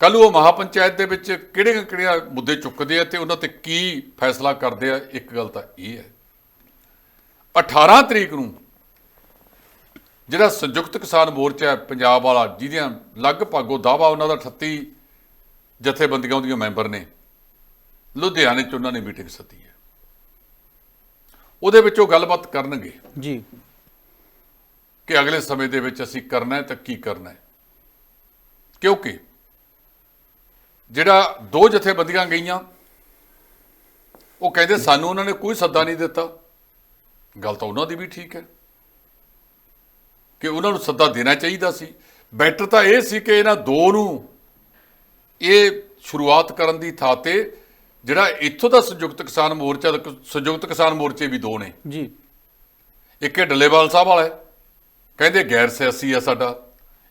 ਕੱਲ ਉਹ ਮਹਾ ਪੰਚਾਇਤ ਦੇ ਵਿੱਚ ਕਿਹੜੇ ਕਿਹੜੇ ਮੁੱਦੇ ਚੁੱਕਦੇ ਆ ਤੇ ਉਹਨਾਂ ਤੇ ਕੀ ਫੈਸਲਾ ਕਰਦੇ ਆ ਇੱਕ ਗੱਲ ਤਾਂ ਇਹ ਹੈ। 18 ਤਰੀਕ ਨੂੰ ਜਿਹੜਾ ਸੰਯੁਕਤ ਕਿਸਾਨ ਮੋਰਚਾ ਪੰਜਾਬ ਵਾਲਾ ਜਿਹਦੀਆਂ ਲਗਭਗ ਉਹ ਦਾਵਾ ਉਹਨਾਂ ਦਾ 38 ਜਥੇਬੰਦੀਆਂ ਉਹਦੀਆਂ ਮੈਂਬਰ ਨੇ ਲੁਧਿਆਣੇ 'ਚ ਉਹਨਾਂ ਨੇ ਮੀਟਿੰਗ ਸੱਦੀ ਹੈ। ਉਹਦੇ ਵਿੱਚ ਉਹ ਗੱਲਬਾਤ ਕਰਨਗੇ। ਜੀ। ਕਿ ਅਗਲੇ ਸਮੇਂ ਦੇ ਵਿੱਚ ਅਸੀਂ ਕਰਨਾ ਹੈ ਤਾਂ ਕੀ ਕਰਨਾ ਹੈ। ਕਿਉਂਕਿ ਜਿਹੜਾ ਦੋ ਜਥੇਬੰਦੀਆਂ ਗਈਆਂ ਉਹ ਕਹਿੰਦੇ ਸਾਨੂੰ ਉਹਨਾਂ ਨੇ ਕੋਈ ਸੱਦਾ ਨਹੀਂ ਦਿੱਤਾ। ਗੱਲ ਤਾਂ ਉਹਨਾਂ ਦੀ ਵੀ ਠੀਕ ਹੈ ਕਿ ਉਹਨਾਂ ਨੂੰ ਸੱਦਾ ਦੇਣਾ ਚਾਹੀਦਾ ਸੀ। ਬੈਟਰ ਤਾਂ ਇਹ ਸੀ ਕਿ ਇਹਨਾਂ ਦੋ ਨੂੰ ਇਹ ਸ਼ੁਰੂਆਤ ਕਰਨ ਦੀ ਥਾਂ ਤੇ ਜਿਹੜਾ ਇੱਥੋਂ ਦਾ ਸੰਯੁਕਤ ਕਿਸਾਨ ਮੋਰਚਾ ਦਾ ਸੰਯੁਕਤ ਕਿਸਾਨ ਮੋਰਚੇ ਵੀ ਦੋ ਨੇ। ਜੀ। ਇੱਕ ਇਹ ਡੱਲੇਵਾਲ ਸਾਹਿਬ ਵਾਲਾ ਕਹਿੰਦੇ ਗੈਰ ਸਿਆਸੀ ਆ ਸਾਡਾ।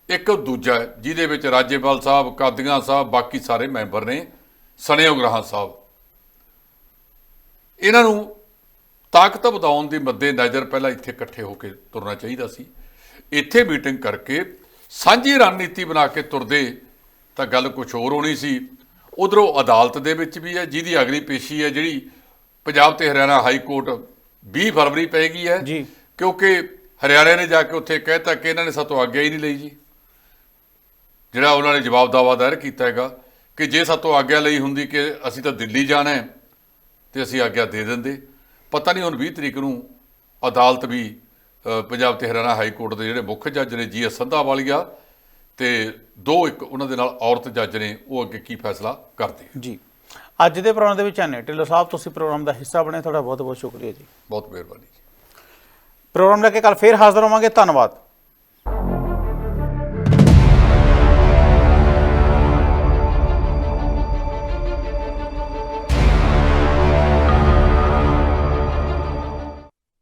ਇੱਕ ਦੂਜਾ ਹੈ ਜਿਹਦੇ ਵਿੱਚ ਰਾਜੇਵਾਲ ਸਾਹਿਬ ਕਾਦੀਆਂ ਸਾਹਿਬ ਬਾਕੀ ਸਾਰੇ ਮੈਂਬਰ ਨੇ ਸਣੇ ਉਗਰਾਹਾਂ ਸਾਹਿਬ। ਇਹਨਾਂ ਨੂੰ ਤਾਕਤ ਵਧਾਉਣ ਦੀ ਮੱਦੇ ਨਜ਼ਰ ਪਹਿਲਾਂ ਇੱਥੇ ਇਕੱਠੇ ਹੋ ਕੇ ਤੁਰਨਾ ਚਾਹੀਦਾ ਸੀ। ਇੱਥੇ ਮੀਟਿੰਗ ਕਰਕੇ ਸਾਂਝੀ ਰਣਨੀਤੀ ਬਣਾ ਕੇ ਤੁਰਦੇ ਤਾਂ ਗੱਲ ਕੁਝ ਹੋਰ ਹੋਣੀ ਸੀ। ਉਧਰੋਂ ਅਦਾਲਤ ਦੇ ਵਿੱਚ ਵੀ ਹੈ ਜਿਹਦੀ ਅਗਲੀ ਪੇਸ਼ੀ ਹੈ ਜਿਹੜੀ ਪੰਜਾਬ ਤੇ ਹਰਿਆਣਾ ਹਾਈ ਕੋਰਟ 20 ਫਰਵਰੀ ਪਏਗੀ ਹੈ। ਜੀ। ਕਿਉਂਕਿ ਹਰਿਆਣੇ ਨੇ ਜਾ ਕੇ ਉੱਥੇ ਕਹਿਤਾ ਕਿ ਇਹਨਾਂ ਨੇ ਸਾਤੋਂ ਆਗਿਆ ਹੀ ਨਹੀਂ ਲਈ ਜੀ। ਜਿਹੜਾ ਉਹਨਾਂ ਨੇ ਜਵਾਬ ਦਾਵਾ ਦਾਇਰ ਕੀਤਾ ਹੈਗਾ ਕਿ ਜੇ ਸਾਤੋਂ ਆਗਿਆ ਲਈ ਹੁੰਦੀ ਕਿ ਅਸੀਂ ਤਾਂ ਦਿੱਲੀ ਜਾਣਾ ਹੈ ਤੇ ਅਸੀਂ ਆਗਿਆ ਦੇ ਦਿੰਦੇ। ਪਤਾ ਨਹੀਂ ਹੁਣ 20 ਤਰੀਕ ਨੂੰ ਅਦਾਲਤ ਵੀ ਪੰਜਾਬ ਤੇ ਹਰਿਆਣਾ ਹਾਈ ਕੋਰਟ ਦੇ ਜਿਹੜੇ ਮੁੱਖ ਜੱਜ ਨੇ ਜੀ ਐਸ ਸੰਧਾ ਵਾਲੀਆ ਤੇ ਦੋ ਇੱਕ ਉਹਨਾਂ ਦੇ ਨਾਲ ਔਰਤ ਜੱਜ ਨੇ ਉਹ ਅੱਗੇ ਕੀ ਫੈਸਲਾ ਕਰਦੇ। ਜੀ। ਅੱਜ ਦੇ ਪ੍ਰੋਗਰਾਮ ਦੇ ਵਿੱਚ ਆਨੇ ਢਿੱਲੋਂ ਸਾਹਿਬ ਤੁਸੀਂ ਪ੍ਰੋਗਰਾਮ ਦਾ ਹਿੱਸਾ ਬਣੇ ਤੁਹਾਡਾ ਬਹੁਤ ਬਹੁਤ ਸ਼ੁਕਰੀਆ ਜੀ। ਬਹੁਤ ਮਿਹਰਬਾਨੀ ਜੀ। ਪ੍ਰੋਗਰਾਮ ਲੈ ਕੇ ਕੱਲ ਫੇਰ ਹਾਜ਼ਰ ਹੋਵਾਂਗੇ। ਧੰਨਵਾਦ।